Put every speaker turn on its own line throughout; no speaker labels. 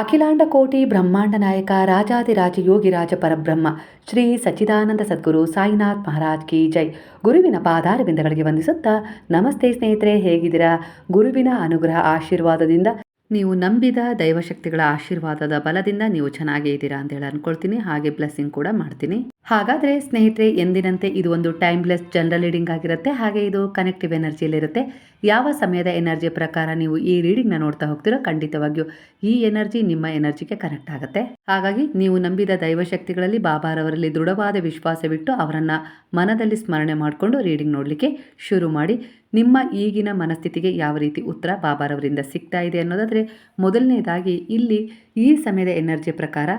ಅಖಿಲಾಂಡ ಕೋಟಿ ಬ್ರಹ್ಮಾಂಡ ನಾಯಕ ರಾಜಾದಿರಾಜ ಯೋಗಿರಾಜ ಪರಬ್ರಹ್ಮ, ಶ್ರೀ ಸಚ್ಚಿದಾನಂದ ಸದ್ಗುರು ಸಾಯಿನಾಥ್ ಮಹಾರಾಜ್ ಕಿ ಜೈ. ಗುರುವಿನ ಪಾದಾರವಿಂದಗಳಿಗೆ ವಂದಿಸುತ್ತಾ, ನಮಸ್ತೆ ಸ್ನೇಹಿತರೆ, ಹೇಗಿದ್ದೀರಾ? ಗುರುವಿನ ಅನುಗ್ರಹ ಆಶೀರ್ವಾದದಿಂದ ನೀವು ನಂಬಿದ ದೈವಶಕ್ತಿಗಳ ಆಶೀರ್ವಾದದ ಬಲದಿಂದ ನೀವು ಚೆನ್ನಾಗೇ ಇದ್ದೀರಾ ಅಂತ ಹೇಳಿ ಅನ್ಕೊಳ್ತೀನಿ. ಹಾಗೆ ಬ್ಲೆಸ್ಸಿಂಗ್ ಕೂಡ ಮಾಡ್ತೀನಿ. ಹಾಗಾದರೆ ಸ್ನೇಹಿತರೆ, ಎಂದಿನಂತೆ ಇದು ಒಂದು ಟೈಮ್ಲೆಸ್ ಜನರಲ್ ರೀಡಿಂಗ್ ಆಗಿರುತ್ತೆ. ಹಾಗೆ ಇದು ಕನೆಕ್ಟಿವ್ ಎನರ್ಜಿಯಲ್ಲಿರುತ್ತೆ ಯಾವ ಸಮಯದ ಎನರ್ಜಿ ಪ್ರಕಾರ ನೀವು ಈ ರೀಡಿಂಗ್ನ ನೋಡ್ತಾ ಹೋಗ್ತೀರೋ ಖಂಡಿತವಾಗಿಯೂ ಈ ಎನರ್ಜಿ ನಿಮ್ಮ ಎನರ್ಜಿಗೆ ಕನೆಕ್ಟ್ ಆಗುತ್ತೆ. ಹಾಗಾಗಿ ನೀವು ನಂಬಿದ ದೈವಶಕ್ತಿಗಳಲ್ಲಿ ಬಾಬಾರವರಲ್ಲಿ ದೃಢವಾದ ವಿಶ್ವಾಸವಿಟ್ಟು ಅವರನ್ನು ಮನದಲ್ಲಿ ಸ್ಮರಣೆ ಮಾಡಿಕೊಂಡು ರೀಡಿಂಗ್ ನೋಡಲಿಕ್ಕೆ ಶುರು ಮಾಡಿ. ನಿಮ್ಮ ಈಗಿನ ಮನಸ್ಥಿತಿಗೆ ಯಾವ ರೀತಿ ಉತ್ತರ ಬಾಬಾರವರಿಂದ ಸಿಗ್ತಾ ಇದೆ ಅನ್ನೋದಾದರೆ ಮೊದಲನೇದಾಗಿ ಇಲ್ಲಿ ಈ ಸಮಯದ ಎನರ್ಜಿ ಪ್ರಕಾರ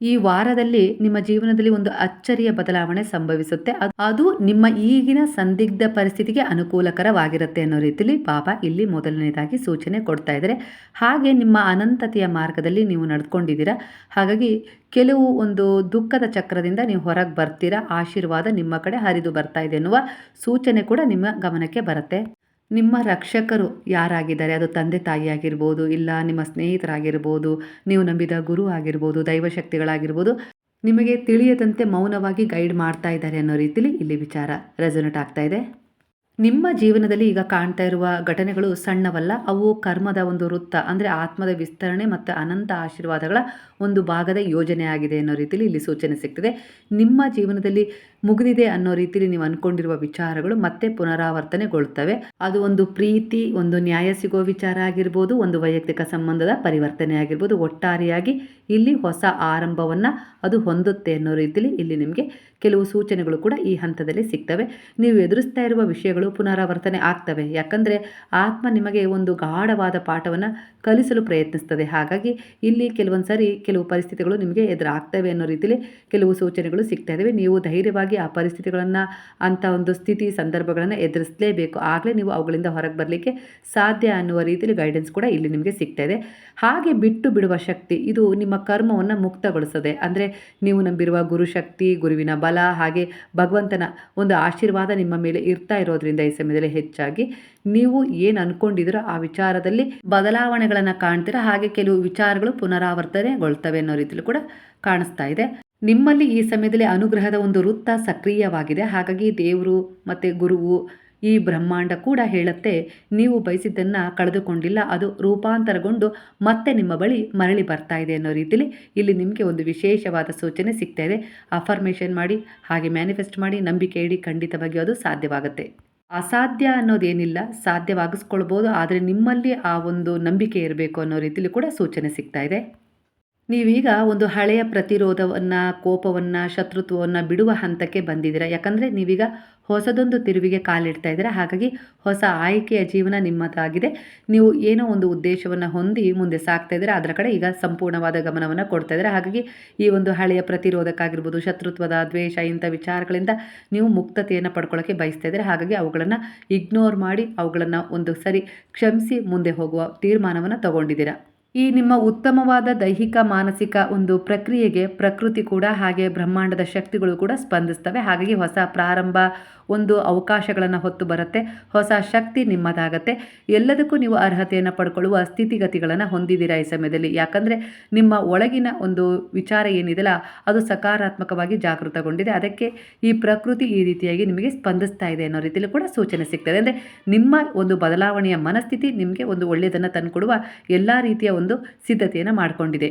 ಈ ವಾರದಲ್ಲಿ ನಿಮ್ಮ ಜೀವನದಲ್ಲಿ ಒಂದು ಅಚ್ಚರಿಯ ಬದಲಾವಣೆ ಸಂಭವಿಸುತ್ತೆ. ಅದು ನಿಮ್ಮ ಈಗಿನ ಸಂದಿಗ್ಧ ಪರಿಸ್ಥಿತಿಗೆ ಅನುಕೂಲಕರವಾಗಿರುತ್ತೆ ಅನ್ನೋ ರೀತಿಯಲ್ಲಿ ಬಾಬಾ ಇಲ್ಲಿ ಮೊದಲನೇದಾಗಿ ಸೂಚನೆ ಕೊಡ್ತಾ ಇದ್ದಾರೆ. ಹಾಗೆ ನಿಮ್ಮ ಅನಂತತೆಯ ಮಾರ್ಗದಲ್ಲಿ ನೀವು ನಡ್ಕೊಂಡಿದ್ದೀರಾ? ಹಾಗಾಗಿ ಕೆಲವು ಒಂದು ದುಃಖದ ಚಕ್ರದಿಂದ ನೀವು ಹೊರಗೆ ಬರ್ತೀರಾ? ಆಶೀರ್ವಾದ ನಿಮ್ಮ ಕಡೆ ಹರಿದು ಬರ್ತಾ ಇದೆ ಎನ್ನುವ ಸೂಚನೆ ಕೂಡ ನಿಮ್ಮ ಗಮನಕ್ಕೆ ಬರುತ್ತೆ. ನಿಮ್ಮ ರಕ್ಷಕರು ಯಾರಾಗಿದ್ದಾರೆ? ಅದು ತಂದೆ ತಾಯಿ ಆಗಿರ್ಬೋದು, ಇಲ್ಲ ನಿಮ್ಮ ಸ್ನೇಹಿತರಾಗಿರ್ಬೋದು, ನೀವು ನಂಬಿದ ಗುರು ಆಗಿರ್ಬೋದು ದೈವಶಕ್ತಿಗಳಾಗಿರ್ಬೋದು ನಿಮಗೆ ತಿಳಿಯದಂತೆ ಮೌನವಾಗಿ ಗೈಡ್ ಮಾಡ್ತಾ ಇದ್ದಾರೆ ಅನ್ನೋ ರೀತಿಲಿ ಇಲ್ಲಿ ವಿಚಾರ ರೆಸೊನೇಟ್ ಆಗ್ತಾ ಇದೆ. ನಿಮ್ಮ ಜೀವನದಲ್ಲಿ ಈಗ ಕಾಣ್ತಾ ಇರುವ ಘಟನೆಗಳು ಸಣ್ಣವಲ್ಲ, ಅವು ಕರ್ಮದ ಒಂದು ವೃತ್ತ, ಅಂದರೆ ಆತ್ಮದ ವಿಸ್ತರಣೆ ಮತ್ತು ಅನಂತ ಆಶೀರ್ವಾದಗಳ ಒಂದು ಭಾಗದ ಯೋಜನೆ ಆಗಿದೆ ಅನ್ನೋ ರೀತಿಯಲ್ಲಿ ಇಲ್ಲಿ ಸೂಚನೆ ಸಿಗ್ತದೆ. ನಿಮ್ಮ ಜೀವನದಲ್ಲಿ ಮುಗಿದಿದೆ ಅನ್ನೋ ರೀತಿಯಲ್ಲಿ ನೀವು ಅನ್ಕೊಂಡಿರುವ ವಿಚಾರಗಳು ಮತ್ತೆ ಪುನರಾವರ್ತನೆಗೊಳ್ತವೆ. ಅದು ಒಂದು ಪ್ರೀತಿ, ಒಂದು ನ್ಯಾಯ ಸಿಗೋ ವಿಚಾರ ಆಗಿರ್ಬೋದು, ಒಂದು ವೈಯಕ್ತಿಕ ಸಂಬಂಧದ ಪರಿವರ್ತನೆ ಆಗಿರ್ಬೋದು. ಒಟ್ಟಾರೆಯಾಗಿ ಇಲ್ಲಿ ಹೊಸ ಆರಂಭವನ್ನು ಅದು ಹೊಂದುತ್ತೆ ಅನ್ನೋ ರೀತಿಯಲ್ಲಿ ಇಲ್ಲಿ ನಿಮಗೆ ಕೆಲವು ಸೂಚನೆಗಳು ಕೂಡ ಈ ಹಂತದಲ್ಲಿ ಸಿಗ್ತವೆ. ನೀವು ಎದುರಿಸ್ತಾ ಇರುವ ವಿಷಯಗಳು ಪುನರಾವರ್ತನೆ ಆಗ್ತವೆ. ಯಾಕಂದರೆ ಆತ್ಮ ನಿಮಗೆ ಒಂದು ಗಾಢವಾದ ಪಾಠವನ್ನು ಕಲಿಸಲು ಪ್ರಯತ್ನಿಸ್ತದೆ. ಹಾಗಾಗಿ ಇಲ್ಲಿ ಕೆಲವೊಂದು ಸರಿ ಕೆಲವು ಪರಿಸ್ಥಿತಿಗಳು ನಿಮಗೆ ಎದುರಾಗ್ತವೆ ಅನ್ನೋ ರೀತಿಯಲ್ಲಿ ಕೆಲವು ಸೂಚನೆಗಳು ಸಿಗ್ತಾ ಇದ್ದಾವೆ ನೀವು ಧೈರ್ಯವಾಗಿ ಆ ಪರಿಸ್ಥಿತಿಗಳನ್ನು ಅಂಥ ಒಂದು ಸ್ಥಿತಿ, ಸಂದರ್ಭಗಳನ್ನು ಎದುರಿಸಲೇಬೇಕು. ಆಗಲೇ ನೀವು ಅವುಗಳಿಂದ ಹೊರಗೆ ಬರಲಿಕ್ಕೆ ಸಾಧ್ಯ ಅನ್ನುವ ರೀತಿಯಲ್ಲಿ ಗೈಡೆನ್ಸ್ ಕೂಡ ಇಲ್ಲಿ ನಿಮಗೆ ಸಿಗ್ತಾ ಇದೆ. ಹಾಗೆ ಬಿಟ್ಟು ಬಿಡುವ ಶಕ್ತಿ, ಇದು ನಿಮ್ಮ ಕರ್ಮವನ್ನು ಮುಕ್ತಗೊಳಿಸದೆ ಅಂದರೆ ನೀವು ನಂಬಿರುವ ಗುರುಶಕ್ತಿ ಗುರುವಿನ ಬಲ, ಹಾಗೆ ಭಗವಂತನ ಒಂದು ಆಶೀರ್ವಾದ ನಿಮ್ಮ ಮೇಲೆ ಇರ್ತಾ ಇರೋದ್ರಿಂದ ಈ ಸಮಯದಲ್ಲಿ ಹೆಚ್ಚಾಗಿ. ನೀವು ಏನು ಅನ್ಕೊಂಡಿದ್ದೀರೋ ಆ ವಿಚಾರದಲ್ಲಿ ಬದಲಾವಣೆಗಳನ್ನು ಕಾಣ್ತೀರಾ? ಹಾಗೆ ಕೆಲವು ವಿಚಾರಗಳು ಪುನರಾವರ್ತನೆಗೊಳ್ತವೆ ಅನ್ನೋ ರೀತಿಯಲ್ಲಿ ಕೂಡ ಕಾಣಿಸ್ತಾ ಇದೆ. ನಿಮ್ಮಲ್ಲಿ ಈ ಸಮಯದಲ್ಲಿ ಅನುಗ್ರಹದ ಒಂದು ವೃತ್ತ ಸಕ್ರಿಯವಾಗಿದೆ. ಹಾಗಾಗಿ ದೇವರು ಮತ್ತು ಗುರುವು ಈ ಬ್ರಹ್ಮಾಂಡ ಕೂಡ ಹೇಳುತ್ತೆ, ನೀವು ಬಯಸಿದ್ದನ್ನು ಕಳೆದುಕೊಂಡಿಲ್ಲ, ಅದು ರೂಪಾಂತರಗೊಂಡು ಮತ್ತೆ ನಿಮ್ಮ ಬಳಿ ಮರಳಿ ಬರ್ತಾ ಇದೆ ಅನ್ನೋ ರೀತಿಯಲ್ಲಿ ಇಲ್ಲಿ ನಿಮಗೆ ಒಂದು ವಿಶೇಷವಾದ ಸೂಚನೆ ಸಿಗ್ತಾ ಇದೆ. ಅಫರ್ಮೇಷನ್ ಮಾಡಿ, ಹಾಗೆ ಮ್ಯಾನಿಫೆಸ್ಟ್ ಮಾಡಿ, ನಂಬಿಕೆ ಇಡಿ ಖಂಡಿತವಾಗಿಯೂ ಅದು ಸಾಧ್ಯವಾಗುತ್ತೆ. ಅಸಾಧ್ಯ ಅನ್ನೋದೇನಿಲ್ಲ, ಸಾಧ್ಯವಾಗಿಸ್ಕೊಳ್ಬೋದು, ಆದರೆ ನಿಮ್ಮಲ್ಲಿ ಆ ಒಂದು ನಂಬಿಕೆ ಇರಬೇಕು ಅನ್ನೋ ರೀತಿಯಲ್ಲಿ ಕೂಡ ಸೂಚನೆ ಸಿಗ್ತಾ ಇದೆ. ನೀವೀಗ ಒಂದು ಹಳೆಯ ಪ್ರತಿರೋಧವನ್ನು, ಕೋಪವನ್ನು, ಶತ್ರುತ್ವವನ್ನು ಬಿಡುವ ಹಂತಕ್ಕೆ ಬಂದಿದ್ದೀರಾ? ಯಾಕಂದರೆ ನೀವೀಗ ಹೊಸದೊಂದು ತಿರುವಿಗೆ ಕಾಲಿಡ್ತಾ ಇದ್ದೀರಾ? ಹಾಗಾಗಿ ಹೊಸ ಆಯ್ಕೆಯ ಜೀವನ ನಿಮ್ಮದಾಗಿದೆ. ನೀವು ಏನೋ ಒಂದು ಉದ್ದೇಶವನ್ನು ಹೊಂದಿ ಮುಂದೆ ಸಾಗ್ತಾ ಇದ್ದೀರಾ? ಅದರ ಕಡೆ ಈಗ ಸಂಪೂರ್ಣವಾದ ಗಮನವನ್ನು ಕೊಡ್ತಾ ಇದ್ದೀರಾ? ಹಾಗಾಗಿ ಈ ಒಂದು ಹಳೆಯ ಪ್ರತಿರೋಧಕ್ಕಾಗಿರ್ಬೋದು, ಶತ್ರುತ್ವದ ದ್ವೇಷ, ಇಂಥ ವಿಚಾರಗಳಿಂದ ನೀವು ಮುಕ್ತತೆಯನ್ನು ಪಡ್ಕೊಳ್ಳೋಕ್ಕೆ ಬಯಸ್ತಾ ಇದ್ದೀರಾ? ಹಾಗಾಗಿ ಅವುಗಳನ್ನು ಇಗ್ನೋರ್ ಮಾಡಿ, ಅವುಗಳನ್ನು ಒಂದು ಸರಿ ಕ್ಷಮಿಸಿ ಮುಂದೆ ಹೋಗುವ ತೀರ್ಮಾನವನ್ನು ತಗೊಂಡಿದ್ದೀರಾ? ಈ ನಿಮ್ಮ ಉತ್ತಮವಾದ ದೈಹಿಕ, ಮಾನಸಿಕ ಒಂದು ಪ್ರಕ್ರಿಯೆಗೆ ಪ್ರಕೃತಿ ಕೂಡ ಹಾಗೆ ಬ್ರಹ್ಮಾಂಡದ ಶಕ್ತಿಗಳು ಕೂಡ ಸ್ಪಂದಿಸ್ತವೆ. ಹಾಗಾಗಿ ಹೊಸ ಪ್ರಾರಂಭ, ಒಂದು ಅವಕಾಶಗಳನ್ನು ಹೊತ್ತು ಬರುತ್ತೆ. ಹೊಸ ಶಕ್ತಿ ನಿಮ್ಮದಾಗತ್ತೆ. ಎಲ್ಲದಕ್ಕೂ ನೀವು ಅರ್ಹತೆಯನ್ನು ಪಡ್ಕೊಳ್ಳುವ ಸ್ಥಿತಿಗತಿಗಳನ್ನು ಹೊಂದಿದ್ದೀರಾ ಈ ಸಮಯದಲ್ಲಿ? ಯಾಕಂದರೆ ನಿಮ್ಮ ಒಳಗಿನ ಒಂದು ವಿಚಾರ ಏನಿದೆಯಲ್ಲ, ಅದು ಸಕಾರಾತ್ಮಕವಾಗಿ ಜಾಗೃತಗೊಂಡಿದೆ. ಅದಕ್ಕೆ ಈ ಪ್ರಕೃತಿ ಈ ರೀತಿಯಾಗಿ ನಿಮಗೆ ಸ್ಪಂದಿಸ್ತಾ ಇದೆ ಅನ್ನೋ ರೀತಿಯಲ್ಲಿ ಕೂಡ ಸೂಚನೆ ಸಿಗ್ತದೆ. ಅಂದರೆ ನಿಮ್ಮ ಒಂದು ಬದಲಾವಣೆಯ ಮನಸ್ಥಿತಿ ನಿಮಗೆ ಒಂದು ಒಳ್ಳೆಯದನ್ನು ತಂದುಕೊಡುವ ಎಲ್ಲ ರೀತಿಯ ಒಂದು ಸಿದ್ಧತೆಯನ್ನು ಮಾಡಿಕೊಂಡಿದೆ.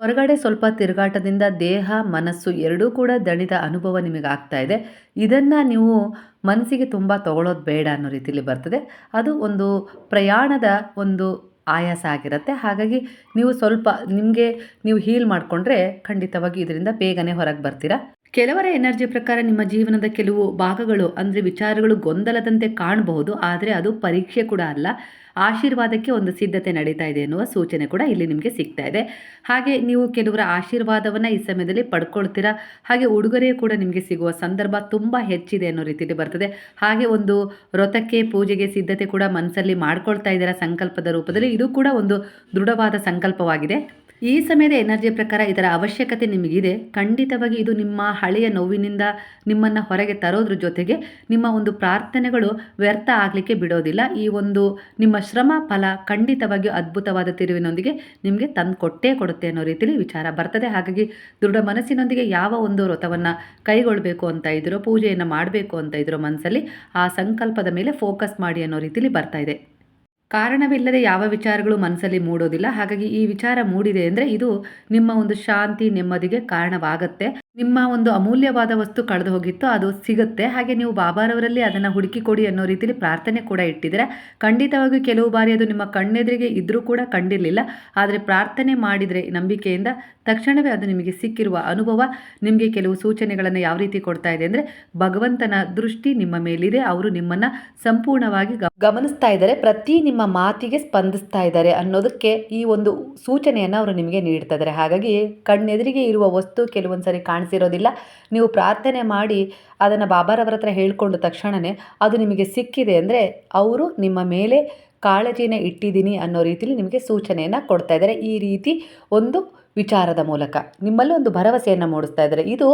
ಹೊರಗಡೆ ಸ್ವಲ್ಪ ತಿರುಗಾಟದಿಂದ ದೇಹ, ಮನಸ್ಸು ಎರಡೂ ಕೂಡ ದಣಿದ ಅನುಭವ ನಿಮಗೆ ಆಗ್ತಾ ಇದೆ. ಇದನ್ನು ನೀವು ಮನಸ್ಸಿಗೆ ತುಂಬ ತಗೊಳ್ಳೋದು ಬೇಡ ಅನ್ನೋ ರೀತಿಯಲ್ಲಿ ಬರ್ತದೆ. ಅದು ಒಂದು ಪ್ರಯಾಣದ ಒಂದು ಆಯಾಸ ಆಗಿರುತ್ತೆ. ಹಾಗಾಗಿ ನೀವು ಸ್ವಲ್ಪ ನಿಮಗೆ ನೀವು ಹೀಲ್ ಮಾಡಿಕೊಂಡ್ರೆ ಖಂಡಿತವಾಗಿ ಇದರಿಂದ ಬೇಗನೆ ಹೊರಗೆ ಬರ್ತೀರಾ. ಕೆಲವರ ಎನರ್ಜಿ ಪ್ರಕಾರ ನಿಮ್ಮ ಜೀವನದ ಕೆಲವು ಭಾಗಗಳು, ಅಂದರೆ ವಿಚಾರಗಳು ಗೊಂದಲದಂತೆ ಕಾಣಬಹುದು, ಆದರೆ ಅದು ಪರೀಕ್ಷೆ ಕೂಡ ಅಲ್ಲ. ಆಶೀರ್ವಾದಕ್ಕೆ ಒಂದು ಸಿದ್ಧತೆ ನಡೀತಾ ಇದೆ ಎನ್ನುವ ಸೂಚನೆ ಕೂಡ ಇಲ್ಲಿ ನಿಮಗೆ ಸಿಗ್ತಾ ಇದೆ. ಹಾಗೆ ನೀವು ಕೆಲವರ ಆಶೀರ್ವಾದವನ್ನು ಈ ಸಮಯದಲ್ಲಿ ಪಡ್ಕೊಳ್ತೀರಾ? ಹಾಗೆ ಉಡುಗೊರೆ ಕೂಡ ನಿಮಗೆ ಸಿಗುವ ಸಂದರ್ಭ ತುಂಬ ಹೆಚ್ಚಿದೆ ಅನ್ನೋ ರೀತಿಯಲ್ಲಿ ಬರ್ತದೆ. ಹಾಗೆ ಒಂದು ವ್ರತಕ್ಕೆ, ಪೂಜೆಗೆ ಸಿದ್ಧತೆ ಕೂಡ ಮನಸ್ಸಲ್ಲಿ ಮಾಡ್ಕೊಳ್ತಾ ಇದ್ದೀರಾ ಸಂಕಲ್ಪದ ರೂಪದಲ್ಲಿ, ಇದು ಕೂಡ ಒಂದು ದೃಢವಾದ ಸಂಕಲ್ಪವಾಗಿದೆ. ಈ ಸಮಯದ ಎನರ್ಜಿ ಪ್ರಕಾರ ಇದರ ಅವಶ್ಯಕತೆ ನಿಮಗಿದೆ. ಖಂಡಿತವಾಗಿ ಇದು ನಿಮ್ಮ ಹಳೆಯ ನೋವಿನಿಂದ ನಿಮ್ಮನ್ನು ಹೊರಗೆ ತರೋದ್ರ ಜೊತೆಗೆ ನಿಮ್ಮ ಒಂದು ಪ್ರಾರ್ಥನೆಗಳು ವ್ಯರ್ಥ ಆಗಲಿಕ್ಕೆ ಬಿಡೋದಿಲ್ಲ. ಈ ಒಂದು ನಿಮ್ಮ ಶ್ರಮ ಫಲ ಖಂಡಿತವಾಗಿಯೂ ಅದ್ಭುತವಾದ ತಿರುವಿನೊಂದಿಗೆ ನಿಮಗೆ ತಂದು ಕೊಟ್ಟೇ ಕೊಡುತ್ತೆ ಅನ್ನೋ ರೀತಿಯಲ್ಲಿ ವಿಚಾರ ಬರ್ತದೆ. ಹಾಗಾಗಿ ದೃಢ ಮನಸ್ಸಿನೊಂದಿಗೆ ಯಾವ ಒಂದು ವ್ರತವನ್ನು ಕೈಗೊಳ್ಳಬೇಕು ಅಂತ ಇದ್ರೋ, ಪೂಜೆಯನ್ನು ಮಾಡಬೇಕು ಅಂತ ಇದ್ರೋ ಮನಸ್ಸಲ್ಲಿ ಆ ಸಂಕಲ್ಪದ ಮೇಲೆ ಫೋಕಸ್ ಮಾಡಿ ಅನ್ನೋ ರೀತಿಯಲ್ಲಿ ಬರ್ತಾ ಇದೆ. ಕಾರಣವಿಲ್ಲದೆ ಯಾವ ವಿಚಾರಗಳು ಮನಸ್ಸಲ್ಲಿ ಮೂಡೋದಿಲ್ಲ. ಹಾಗಾಗಿ ಈ ವಿಚಾರ ಮೂಡಿದೆ ಅಂದರೆ ಇದು ನಿಮ್ಮ ಒಂದು ಶಾಂತಿ ನೆಮ್ಮದಿಗೆ ಕಾರಣವಾಗತ್ತೆ. ನಿಮ್ಮ ಒಂದು ಅಮೂಲ್ಯವಾದ ವಸ್ತು ಕಳೆದು ಹೋಗಿತ್ತು, ಅದು ಸಿಗುತ್ತೆ. ಹಾಗೆ ನೀವು ಬಾಬಾರವರಲ್ಲಿ ಅದನ್ನು ಹುಡುಕಿ ಕೊಡಿ ಅನ್ನೋ ರೀತಿಯಲ್ಲಿ ಪ್ರಾರ್ಥನೆ ಕೂಡ ಇಟ್ಟಿದ್ದೀರ. ಖಂಡಿತವಾಗಿಯೂ ಕೆಲವು ಬಾರಿ ಅದು ನಿಮ್ಮ ಕಣ್ಣೆದುರಿಗೆ ಇದ್ದರೂ ಕೂಡ ಕಂಡಿರಲಿಲ್ಲ. ಆದರೆ ಪ್ರಾರ್ಥನೆ ಮಾಡಿದರೆ ನಂಬಿಕೆಯಿಂದ ತಕ್ಷಣವೇ ಅದು ನಿಮಗೆ ಸಿಕ್ಕಿರುವ ಅನುಭವ, ನಿಮಗೆ ಕೆಲವು ಸೂಚನೆಗಳನ್ನು ಯಾವ ರೀತಿ ಕೊಡ್ತಾ ಇದೆ ಅಂದರೆ, ಭಗವಂತನ ದೃಷ್ಟಿ ನಿಮ್ಮ ಮೇಲಿದೆ, ಅವರು ನಿಮ್ಮನ್ನು ಸಂಪೂರ್ಣವಾಗಿ ಗಮನಿಸ್ತಾ ಇದ್ದಾರೆ, ಪ್ರತಿ ನಿಮ್ಮ ಮಾತಿಗೆ ಸ್ಪಂದಿಸ್ತಾ ಇದ್ದಾರೆ ಅನ್ನೋದಕ್ಕೆ ಈ ಒಂದು ಸೂಚನೆಯನ್ನು ಅವರು ನಿಮಗೆ ನೀಡ್ತಾ ಇದ್ದಾರೆ. ಹಾಗಾಗಿ ಕಣ್ಣೆದುರಿಗೆ ಇರುವ ವಸ್ತು ಕೆಲವೊಂದು ಸರಿ ಕಾಣಿಸಿರೋದಿಲ್ಲ. ನೀವು ಪ್ರಾರ್ಥನೆ ಮಾಡಿ ಅದನ್ನು ಬಾಬಾರವರ ಹತ್ರ ಹೇಳ್ಕೊಂಡ ತಕ್ಷಣವೇ ಅದು ನಿಮಗೆ ಸಿಕ್ಕಿದೆ ಅಂದರೆ ಅವರು ನಿಮ್ಮ ಮೇಲೆ ಕಾಳಜಿನ ಇಟ್ಟಿದ್ದೀನಿ ಅನ್ನೋ ರೀತಿಯಲ್ಲಿ ನಿಮಗೆ ಸೂಚನೆಯನ್ನು ಕೊಡ್ತಾ ಇದ್ದಾರೆ. ಈ ರೀತಿ ಒಂದು ವಿಚಾರದ ಮೂಲಕ ನಿಮ್ಮಲ್ಲಿ ಒಂದು ಭರವಸೆಯನ್ನು ಮೂಡಿಸ್ತಾ ಇದ್ದಾರೆ. ಇದು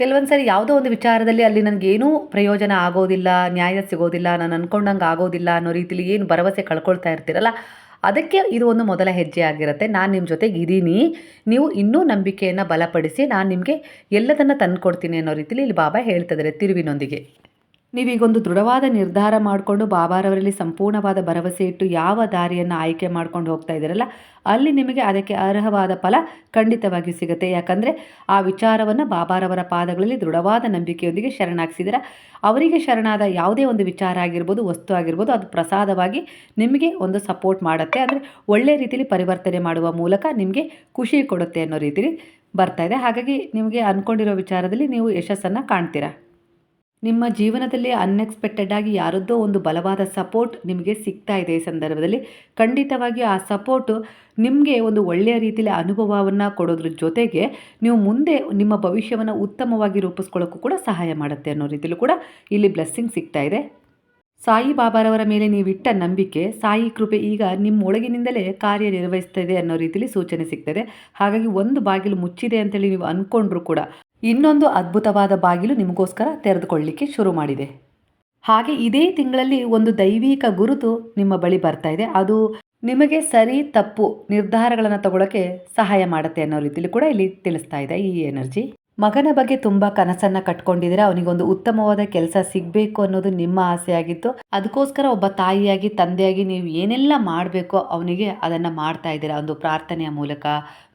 ಕೆಲವೊಂದು ಸರಿ ಯಾವುದೋ ಒಂದು ವಿಚಾರದಲ್ಲಿ ಅಲ್ಲಿ ನನಗೇನೂ ಪ್ರಯೋಜನ ಆಗೋದಿಲ್ಲ, ನ್ಯಾಯ ಸಿಗೋದಿಲ್ಲ, ನಾನು ಅಂದ್ಕೊಂಡಂಗೆ ಆಗೋದಿಲ್ಲ ಅನ್ನೋ ರೀತಿಲಿ ಏನು ಭರವಸೆ ಕಳ್ಕೊಳ್ತಾ ಇರ್ತೀರಲ್ಲ ಅದಕ್ಕೆ ಇದು ಒಂದು ಮೊದಲ ಹೆಜ್ಜೆ ಆಗಿರುತ್ತೆ. ನಾನು ನಿಮ್ಮ ಜೊತೆಗೆ ಇದ್ದೀನಿ. ನೀವು ಇನ್ನೂ ನಂಬಿಕೆಯನ್ನು ಬಲಪಡಿಸಿ, ನಾನು ನಿಮಗೆ ಎಲ್ಲದನ್ನು ತಂದುಕೊಡ್ತೀನಿ ಅನ್ನೋ ರೀತಿಲಿ ಇಲ್ಲಿ ಬಾಬಾ ಹೇಳ್ತಿದ್ದಾರೆ ತಿರುವಿನೊಂದಿಗೆ. ನೀವೀಗೊಂದು ದೃಢವಾದ ನಿರ್ಧಾರ ಮಾಡಿಕೊಂಡು ಬಾಬಾರವರಲ್ಲಿ ಸಂಪೂರ್ಣವಾದ ಭರವಸೆ ಇಟ್ಟು ಯಾವ ದಾರಿಯನ್ನು ಆಯ್ಕೆ ಮಾಡ್ಕೊಂಡು ಹೋಗ್ತಾ ಇದ್ದೀರಲ್ಲ, ಅಲ್ಲಿ ನಿಮಗೆ ಅದಕ್ಕೆ ಅರ್ಹವಾದ ಫಲ ಖಂಡಿತವಾಗಿ ಸಿಗುತ್ತೆ. ಯಾಕಂದರೆ ಆ ವಿಚಾರವನ್ನು ಬಾಬಾರವರ ಪಾದಗಳಲ್ಲಿ ದೃಢವಾದ ನಂಬಿಕೆಯೊಂದಿಗೆ ಶರಣಾಗಿಸಿದಿರ ಅವರಿಗೆ ಶರಣಾದ ಯಾವುದೇ ಒಂದು ವಿಚಾರ ಆಗಿರ್ಬೋದು, ವಸ್ತು ಆಗಿರ್ಬೋದು, ಅದು ಪ್ರಸಾದವಾಗಿ ನಿಮಗೆ ಒಂದು ಸಪೋರ್ಟ್ ಮಾಡುತ್ತೆ. ಅಂದರೆ ಒಳ್ಳೆಯ ರೀತಿಯಲ್ಲಿ ಪರಿವರ್ತನೆ ಮಾಡುವ ಮೂಲಕ ನಿಮಗೆ ಖುಷಿ ಕೊಡುತ್ತೆ ಅನ್ನೋ ರೀತಿಯಲ್ಲಿ ಬರ್ತಾ ಇದೆ. ಹಾಗಾಗಿ ನಿಮಗೆ ಅಂದ್ಕೊಂಡಿರೋ ವಿಚಾರದಲ್ಲಿ ನೀವು ಯಶಸ್ಸನ್ನು ಕಾಣ್ತೀರಾ? ನಿಮ್ಮ ಜೀವನದಲ್ಲಿ ಅನ್ಎಕ್ಸ್ಪೆಕ್ಟೆಡ್ ಆಗಿ ಯಾರದ್ದೋ ಒಂದು ಬಲವಾದ ಸಪೋರ್ಟ್ ನಿಮಗೆ ಸಿಗ್ತಾ ಇದೆ ಈ ಸಂದರ್ಭದಲ್ಲಿ. ಖಂಡಿತವಾಗಿ ಆ ಸಪೋರ್ಟು ನಿಮಗೆ ಒಂದು ಒಳ್ಳೆಯ ರೀತಿಯಲ್ಲಿ ಅನುಭವವನ್ನು ಕೊಡೋದ್ರ ಜೊತೆಗೆ ನೀವು ಮುಂದೆ ನಿಮ್ಮ ಭವಿಷ್ಯವನ್ನು ಉತ್ತಮವಾಗಿ ರೂಪಿಸ್ಕೊಳ್ಳೋಕ್ಕೂ ಕೂಡ ಸಹಾಯ ಮಾಡುತ್ತೆ ಅನ್ನೋ ರೀತಿಯಲ್ಲೂ ಕೂಡ ಇಲ್ಲಿ ಬ್ಲೆಸ್ಸಿಂಗ್ ಸಿಗ್ತಾ ಇದೆ. ಸಾಯಿ ಬಾಬಾರವರ ಮೇಲೆ ನೀವಿಟ್ಟ ನಂಬಿಕೆ, ಸಾಯಿ ಕೃಪೆ ಈಗ ನಿಮ್ಮ ಒಳಗಿನಿಂದಲೇ ಕಾರ್ಯನಿರ್ವಹಿಸ್ತಾ ಇದೆ ಅನ್ನೋ ರೀತಿಯಲ್ಲಿ ಸೂಚನೆ ಸಿಗ್ತದೆ. ಹಾಗಾಗಿ ಒಂದು ಬಾಗಿಲು ಮುಚ್ಚಿದೆ ಅಂತೇಳಿ ನೀವು ಅಂದ್ಕೊಂಡ್ರು ಕೂಡ ಇನ್ನೊಂದು ಅದ್ಭುತವಾದ ಬಾಗಿಲು ನಿಮಗೋಸ್ಕರ ತೆರೆದುಕೊಳ್ಳಿಕ್ಕೆ ಶುರು ಮಾಡಿದೆ. ಹಾಗೆ ಇದೇ ತಿಂಗಳಲ್ಲಿ ಒಂದು ದೈವಿಕ ಗುರುತು ನಿಮ್ಮ ಬಳಿ ಬರ್ತಾ ಇದೆ. ಅದು ನಿಮಗೆ ಸರಿ ತಪ್ಪು ನಿರ್ಧಾರಗಳನ್ನು ತಗೊಳ್ಳೋಕ್ಕೆ ಸಹಾಯ ಮಾಡುತ್ತೆ ಅನ್ನೋ ರೀತಿಯಲ್ಲಿ ಕೂಡ ಇಲ್ಲಿ ತಿಳಿಸ್ತಾ ಇದೆ ಈ ಎನರ್ಜಿ. ಮಗನ ಬಗ್ಗೆ ತುಂಬ ಕನಸನ್ನು ಕಟ್ಕೊಂಡಿದ್ದೀರಾ? ಅವನಿಗೊಂದು ಉತ್ತಮವಾದ ಕೆಲಸ ಸಿಗಬೇಕು ಅನ್ನೋದು ನಿಮ್ಮ ಆಸೆಯಾಗಿತ್ತು. ಅದಕ್ಕೋಸ್ಕರ ಒಬ್ಬ ತಾಯಿಯಾಗಿ, ತಂದೆಯಾಗಿ ನೀವು ಏನೆಲ್ಲ ಮಾಡಬೇಕೋ ಅವನಿಗೆ ಅದನ್ನ ಮಾಡ್ತಾ ಇದ್ದೀರಾ? ಒಂದು ಪ್ರಾರ್ಥನೆಯ ಮೂಲಕ,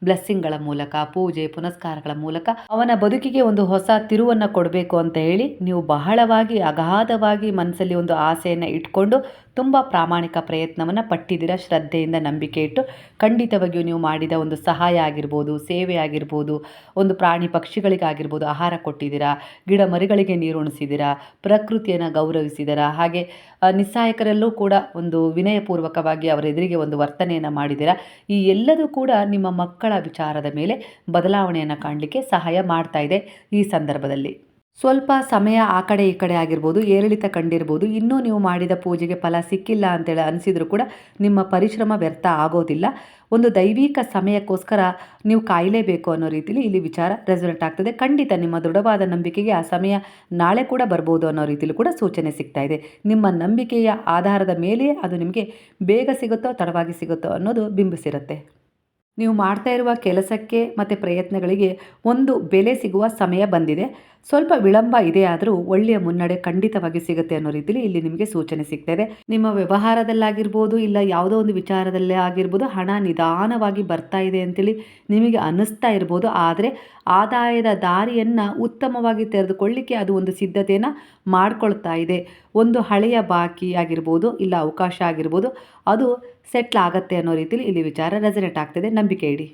ಬ್ಲೆಸ್ಸಿಂಗ್ಗಳ ಮೂಲಕ, ಪೂಜೆ, ಪುನಸ್ಕಾರಗಳ ಮೂಲಕ ಅವನ ಬದುಕಿಗೆ ಒಂದು ಹೊಸ ತಿರುವನ್ನ ಕೊಡಬೇಕು ಅಂತ ಹೇಳಿ ನೀವು ಬಹಳವಾಗಿ, ಅಗಾಧವಾಗಿ ಮನಸ್ಸಲ್ಲಿ ಒಂದು ಆಸೆಯನ್ನ ಇಟ್ಕೊಂಡು ತುಂಬಾ ಪ್ರಾಮಾಣಿಕ ಪ್ರಯತ್ನವನ್ನು ಪಟ್ಟಿದ್ದೀರಾ? ಶ್ರದ್ಧೆಯಿಂದ ನಂಬಿಕೆ ಇಟ್ಟು ಖಂಡಿತವಾಗಿಯೂ ನೀವು ಮಾಡಿದ ಒಂದು ಸಹಾಯ ಆಗಿರ್ಬೋದು, ಸೇವೆ ಆಗಿರ್ಬೋದು, ಒಂದು ಪ್ರಾಣಿ ಪಕ್ಷಿಗಳಿಗಾಗಿರ್ಬೋದು ಆಹಾರ ಕೊಟ್ಟಿದ್ದೀರಾ, ಗಿಡ ಮರಿಗಳಿಗೆ ನೀರು ಉಣಿಸಿದ್ದೀರಾ, ಪ್ರಕೃತಿಯನ್ನು ಗೌರವಿಸಿದ್ದೀರಾ, ಹಾಗೆ ನಿಸ್ಸಾಯಕರಲ್ಲೂ ಕೂಡ ಒಂದು ವಿನಯಪೂರ್ವಕವಾಗಿ ಅವರ ಎದುರಿಗೆ ಒಂದು ವರ್ತನೆಯನ್ನು ಮಾಡಿದ್ದೀರಾ, ಈ ಎಲ್ಲದೂ ಕೂಡ ನಿಮ್ಮ ಮಕ್ಕಳ ವಿಚಾರದ ಮೇಲೆ ಬದಲಾವಣೆಯನ್ನು ಕಾಣಲಿಕ್ಕೆ ಸಹಾಯ ಮಾಡ್ತಾ ಇದೆ ಈ ಸಂದರ್ಭದಲ್ಲಿ. ಸ್ವಲ್ಪ ಸಮಯ ಆ ಕಡೆ ಈ ಕಡೆ ಆಗಿರ್ಬೋದು, ಏರಿಳಿತ ಕಂಡಿರ್ಬೋದು, ಇನ್ನೂ ನೀವು ಮಾಡಿದ ಪೂಜೆಗೆ ಫಲ ಸಿಕ್ಕಿಲ್ಲ ಅಂತೇಳಿ ಅನಿಸಿದ್ರು ಕೂಡ ನಿಮ್ಮ ಪರಿಶ್ರಮ ವ್ಯರ್ಥ ಆಗೋದಿಲ್ಲ. ಒಂದು ದೈವಿಕ ಸಮಯಕ್ಕೋಸ್ಕರ ನೀವು ಕಾಯಲೇಬೇಕು ಅನ್ನೋ ರೀತಿಲಿ ಇಲ್ಲಿ ವಿಚಾರ ರೆಸಲ್ಟ್ ಆಗ್ತದೆ. ಖಂಡಿತ ನಿಮ್ಮ ದೃಢವಾದ ನಂಬಿಕೆಗೆ ಆ ಸಮಯ ನಾಳೆ ಕೂಡ ಬರ್ಬೋದು ಅನ್ನೋ ರೀತಿಲಿ ಕೂಡ ಸೂಚನೆ ಸಿಗ್ತಾ ಇದೆ. ನಿಮ್ಮ ನಂಬಿಕೆಯ ಆಧಾರದ ಮೇಲೆಯೇ ಅದು ನಿಮಗೆ ಬೇಗ ಸಿಗುತ್ತೋ ತಡವಾಗಿ ಸಿಗುತ್ತೋ ಅನ್ನೋದು ಬಿಂಬಿಸಿರುತ್ತೆ. ನೀವು ಮಾಡ್ತಾ ಇರುವ ಕೆಲಸಕ್ಕೆ ಮತ್ತು ಪ್ರಯತ್ನಗಳಿಗೆ ಒಂದು ಬೆಲೆ ಸಿಗುವ ಸಮಯ ಬಂದಿದೆ. ಸ್ವಲ್ಪ ವಿಳಂಬ ಇದೆ ಆದರೂ ಒಳ್ಳೆಯ ಮುನ್ನಡೆ ಖಂಡಿತವಾಗಿ ಸಿಗುತ್ತೆ ಅನ್ನೋ ರೀತಿಯಲ್ಲಿ ಇಲ್ಲಿ ನಿಮಗೆ ಸೂಚನೆ ಸಿಗ್ತದೆ. ನಿಮ್ಮ ವ್ಯವಹಾರದಲ್ಲಾಗಿರ್ಬೋದು ಇಲ್ಲ ಯಾವುದೋ ಒಂದು ವಿಚಾರದಲ್ಲೇ ಆಗಿರ್ಬೋದು ಹಣ ನಿಧಾನವಾಗಿ ಬರ್ತಾ ಇದೆ ಅಂತೇಳಿ ನಿಮಗೆ ಅನ್ನಿಸ್ತಾ ಇರ್ಬೋದು. ಆದರೆ ಆದಾಯದ ದಾರಿಯನ್ನು ಉತ್ತಮವಾಗಿ ತೆರೆದುಕೊಳ್ಳಿಕ್ಕೆ ಅದು ಒಂದು ಸಿದ್ಧತೆಯನ್ನು ಮಾಡಿಕೊಳ್ತಾ ಇದೆ. ಒಂದು ಹಳೆಯ ಬಾಕಿ ಆಗಿರ್ಬೋದು ಇಲ್ಲ ಅವಕಾಶ ಆಗಿರ್ಬೋದು. ಅದು ಸೆಟ್ಲ್ ಆಗತ್ತೆ ಅನ್ನೋ ರೀತಿಲಿ ಇಲ್ಲಿ ವಿಚಾರ ರೆಸನೇಟ್ ಆಗ್ತಿದೆ. ನಂಬಿಕೆ ಇಡಿ.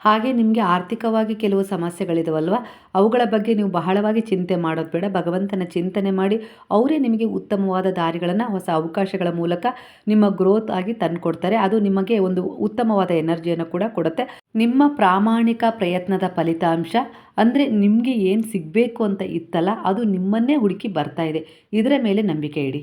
ಹಾಗೆ ನಿಮಗೆ ಆರ್ಥಿಕವಾಗಿ ಕೆಲವು ಸಮಸ್ಯೆಗಳಿದವಲ್ವ, ಅವುಗಳ ಬಗ್ಗೆ ನೀವು ಬಹಳವಾಗಿ ಚಿಂತೆ ಮಾಡೋದು ಬೇಡ. ಭಗವಂತನ ಚಿಂತನೆ ಮಾಡಿ ಅವರೇ ನಿಮಗೆ ಉತ್ತಮವಾದ ದಾರಿಗಳನ್ನು, ಹೊಸ ಅವಕಾಶಗಳ ಮೂಲಕ ನಿಮ್ಮ ಗ್ರೋತ್ ಆಗಿ ತಂದುಕೊಡ್ತಾರೆ. ಅದು ನಿಮಗೆ ಒಂದು ಉತ್ತಮವಾದ ಎನರ್ಜಿಯನ್ನು ಕೂಡ ಕೊಡುತ್ತೆ. ನಿಮ್ಮ ಪ್ರಾಮಾಣಿಕ ಪ್ರಯತ್ನದ ಫಲಿತಾಂಶ ಅಂದರೆ ನಿಮಗೆ ಏನು ಸಿಗಬೇಕು ಅಂತ ಇತ್ತಲ್ಲ, ಅದು ನಿಮ್ಮನ್ನೇ ಹುಡುಕಿ ಬರ್ತಾ ಇದೆ. ಇದರ ಮೇಲೆ ನಂಬಿಕೆ ಇಡಿ.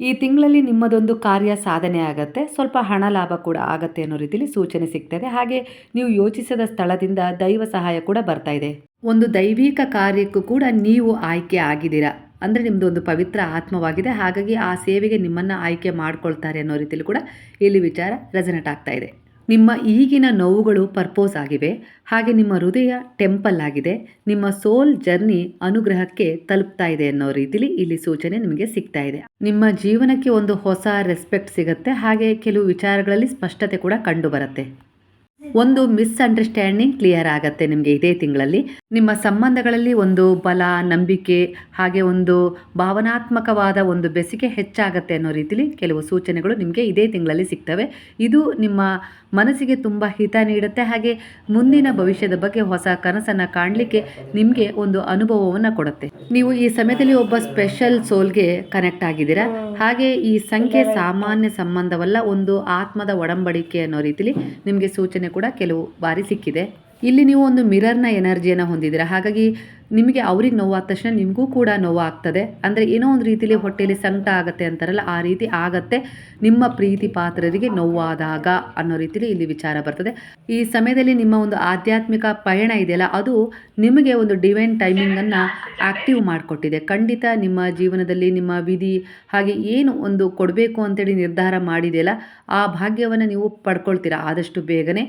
ಈ ತಿಂಗಳಲ್ಲಿ ನಿಮ್ಮದೊಂದು ಕಾರ್ಯ ಸಾಧನೆ ಆಗತ್ತೆ. ಸ್ವಲ್ಪ ಹಣ ಲಾಭ ಕೂಡ ಆಗತ್ತೆ ಅನ್ನೋ ರೀತಿಯಲ್ಲಿ ಸೂಚನೆ ಸಿಗ್ತದೆ. ಹಾಗೆ ನೀವು ಯೋಚಿಸದ ಸ್ಥಳದಿಂದ ದೈವ ಸಹಾಯ ಕೂಡ ಬರ್ತಾ ಇದೆ. ಒಂದು ದೈವಿಕ ಕಾರ್ಯಕ್ಕೂ ಕೂಡ ನೀವು ಆಯ್ಕೆ ಆಗಿದ್ದೀರಾ? ಅಂದರೆ ನಿಮ್ಮದು ಒಂದು ಪವಿತ್ರ ಆತ್ಮವಾಗಿದೆ. ಹಾಗಾಗಿ ಆ ಸೇವೆಗೆ ನಿಮ್ಮನ್ನು ಆಯ್ಕೆ ಮಾಡ್ಕೊಳ್ತಾರೆ ಅನ್ನೋ ರೀತಿಯಲ್ಲಿ ಕೂಡ ಇಲ್ಲಿ ವಿಚಾರ ರೆಸನೆಟ್ ಆಗ್ತಾ ಇದೆ. ನಿಮ್ಮ ಈಗಿನ ನೋವುಗಳು ಪರ್ಪೋಸ್ ಆಗಿವೆ. ಹಾಗೆ ನಿಮ್ಮ ಹೃದಯ ಟೆಂಪಲ್ ಆಗಿದೆ. ನಿಮ್ಮ ಸೋಲ್ ಜರ್ನಿ ಅನುಗ್ರಹಕ್ಕೆ ತಲುಪ್ತಾ ಇದೆ ಅನ್ನೋ ರೀತಿಲಿ ಇಲ್ಲಿ ಸೂಚನೆ ನಿಮಗೆ ಸಿಗ್ತಾ ಇದೆ. ನಿಮ್ಮ ಜೀವನಕ್ಕೆ ಒಂದು ಹೊಸ ರೆಸ್ಪೆಕ್ಟ್ ಸಿಗುತ್ತೆ. ಹಾಗೆ ಕೆಲವು ವಿಚಾರಗಳಲ್ಲಿ ಸ್ಪಷ್ಟತೆ ಕೂಡ ಕಂಡು ಬರುತ್ತೆ. ಒಂದು ಮಿಸ್ಅಂಡರ್ಸ್ಟ್ಯಾಂಡಿಂಗ್ ಕ್ಲಿಯರ್ ಆಗತ್ತೆ ನಿಮಗೆ ಇದೇ ತಿಂಗಳಲ್ಲಿ. ನಿಮ್ಮ ಸಂಬಂಧಗಳಲ್ಲಿ ಒಂದು ಬಲ, ನಂಬಿಕೆ, ಹಾಗೆ ಒಂದು ಭಾವನಾತ್ಮಕವಾದ ಒಂದು ಬೆಸಿಗೆ ಹೆಚ್ಚಾಗತ್ತೆ ಅನ್ನೋ ರೀತಿಲಿ ಕೆಲವು ಸೂಚನೆಗಳು ನಿಮಗೆ ಇದೇ ತಿಂಗಳಲ್ಲಿ ಸಿಗ್ತವೆ. ಇದು ನಿಮ್ಮ ಮನಸ್ಸಿಗೆ ತುಂಬ ಹಿತ ನೀಡುತ್ತೆ. ಹಾಗೆ ಮುಂದಿನ ಭವಿಷ್ಯದ ಬಗ್ಗೆ ಹೊಸ ಕನಸನ್ನು ಕಾಣಲಿಕ್ಕೆ ನಿಮಗೆ ಒಂದು ಅನುಭವವನ್ನು ಕೊಡುತ್ತೆ. ನೀವು ಈ ಸಮಯದಲ್ಲಿ ಒಬ್ಬ ಸ್ಪೆಷಲ್ ಸೋಲ್ಗೆ ಕನೆಕ್ಟ್ ಆಗಿದ್ದೀರಾ? ಹಾಗೆ ಈ ಸಂಖ್ಯೆ ಸಾಮಾನ್ಯ ಸಂಬಂಧವಲ್ಲ, ಒಂದು ಆತ್ಮದ ಒಡಂಬಡಿಕೆ ಅನ್ನೋ ರೀತಿಲಿ ನಿಮಗೆ ಸೂಚನೆ ಕೂಡ ಕೆಲವು ಬಾರಿ ಸಿಕ್ಕಿದೆ. ಇಲ್ಲಿ ನೀವು ಒಂದು ಮಿರರ್ನ ಎನರ್ಜಿಯನ್ನು ಹೊಂದಿದ್ದೀರಾ? ಹಾಗಾಗಿ ನಿಮಗೆ ಅವ್ರಿಗೆ ನೋವಾದ ತಕ್ಷಣ ನಿಮಗೂ ಕೂಡ ನೋವಾಗ್ತದೆ. ಅಂದರೆ ಏನೋ ಒಂದು ರೀತಿಯಲ್ಲಿ ಹೊಟ್ಟೆಯಲ್ಲಿ ಸಂಕಟ ಆಗುತ್ತೆ ಅಂತಾರಲ್ಲ, ಆ ರೀತಿ ಆಗತ್ತೆ ನಿಮ್ಮ ಪ್ರೀತಿ ಪಾತ್ರರಿಗೆ ನೋವಾದಾಗ ಅನ್ನೋ ರೀತಿಯಲ್ಲಿ ಇಲ್ಲಿ ವಿಚಾರ ಬರ್ತದೆ. ಈ ಸಮಯದಲ್ಲಿ ನಿಮ್ಮ ಒಂದು ಆಧ್ಯಾತ್ಮಿಕ ಪಯಣ ಇದೆಯಲ್ಲ, ಅದು ನಿಮಗೆ ಒಂದು ಡಿವೈನ್ ಟೈಮಿಂಗನ್ನು ಆ್ಯಕ್ಟಿವ್ ಮಾಡಿಕೊಟ್ಟಿದೆ. ಖಂಡಿತ ನಿಮ್ಮ ಜೀವನದಲ್ಲಿ ನಿಮ್ಮ ವಿಧಿ ಹಾಗೆ ಏನು ಒಂದು ಕೊಡಬೇಕು ಅಂತೇಳಿ ನಿರ್ಧಾರ ಮಾಡಿದೆಯಲ್ಲ, ಆ ಭಾಗ್ಯವನ್ನು ನೀವು ಪಡ್ಕೊಳ್ತೀರಾ ಆದಷ್ಟು ಬೇಗನೆ?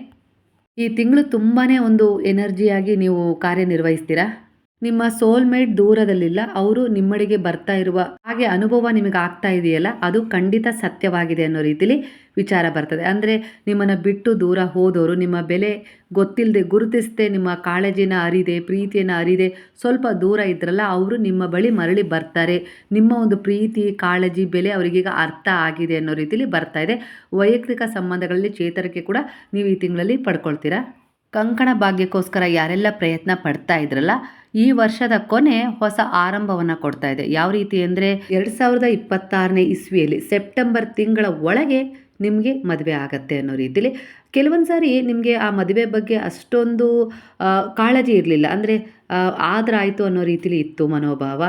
ಈ ತಿಂಗಳು ತುಂಬಾ ಒಂದು ಎನರ್ಜಿಯಾಗಿ ನೀವು ಕಾರ್ಯನಿರ್ವಹಿಸ್ತೀರಾ? ನಿಮ್ಮ ಸೋಲ್ಮೇಟ್ ದೂರದಲ್ಲಿಲ್ಲ, ಅವರು ನಿಮ್ಮಡೆಗೆ ಬರ್ತಾ ಇರುವ ಹಾಗೆ ಅನುಭವ ನಿಮಗೆ ಆಗ್ತಾ ಇದೆಯಲ್ಲ, ಅದು ಖಂಡಿತ ಸತ್ಯವಾಗಿದೆ ಅನ್ನೋ ರೀತಿಲಿ ವಿಚಾರ ಬರ್ತದೆ. ಅಂದರೆ ನಿಮ್ಮನ್ನು ಬಿಟ್ಟು ದೂರ ಹೋದವರು ನಿಮ್ಮ ಬೆಲೆ ಗೊತ್ತಿಲ್ಲದೆ ಗುರುತಿಸದೆ, ನಿಮ್ಮ ಕಾಳಜಿನ ಅರಿದೆ, ಪ್ರೀತಿಯನ್ನು ಅರಿದೆ, ಸ್ವಲ್ಪ ದೂರ ಇದ್ರಲ್ಲ, ಅವರು ನಿಮ್ಮ ಬಳಿ ಮರಳಿ ಬರ್ತಾರೆ. ನಿಮ್ಮ ಒಂದು ಪ್ರೀತಿ, ಕಾಳಜಿ, ಬೆಲೆ ಅವರಿಗೀಗ ಅರ್ಥ ಆಗಿದೆ ಅನ್ನೋ ರೀತಿಲಿ ಬರ್ತಾ ಇದೆ. ವೈಯಕ್ತಿಕ ಸಂಬಂಧಗಳಲ್ಲಿ ಚೇತರಿಕೆ ಕೂಡ ನೀವು ಈ ತಿಂಗಳಲ್ಲಿ ಪಡ್ಕೊಳ್ತೀರಾ? ಕಂಕಣ ಭಾಗ್ಯಕ್ಕೋಸ್ಕರ ಯಾರೆಲ್ಲ ಪ್ರಯತ್ನ ಪಡ್ತಾ ಇದ್ರಲ್ಲ ಈ ವರ್ಷದ ಕೊನೆ ಹೊಸ ಆರಂಭವನ್ನು ಕೊಡ್ತಾ ಇದೆ. ಯಾವ ರೀತಿ ಅಂದರೆ ಎರಡು ಸಾವಿರದ ಇಪ್ಪತ್ತಾರನೇ ಇಸ್ವಿಯಲ್ಲಿ ಸೆಪ್ಟೆಂಬರ್ ತಿಂಗಳ ಒಳಗೆ ನಿಮಗೆ ಮದುವೆ ಆಗತ್ತೆ ಅನ್ನೋ ರೀತಿಲಿ. ಕೆಲವೊಂದು ಸಾರಿ ನಿಮಗೆ ಆ ಮದುವೆ ಬಗ್ಗೆ ಅಷ್ಟೊಂದು ಕಾಳಜಿ ಇರಲಿಲ್ಲ. ಅಂದರೆ ಆದರಾಯಿತು ಅನ್ನೋ ರೀತಿಲಿ ಇತ್ತು ಮನೋಭಾವ.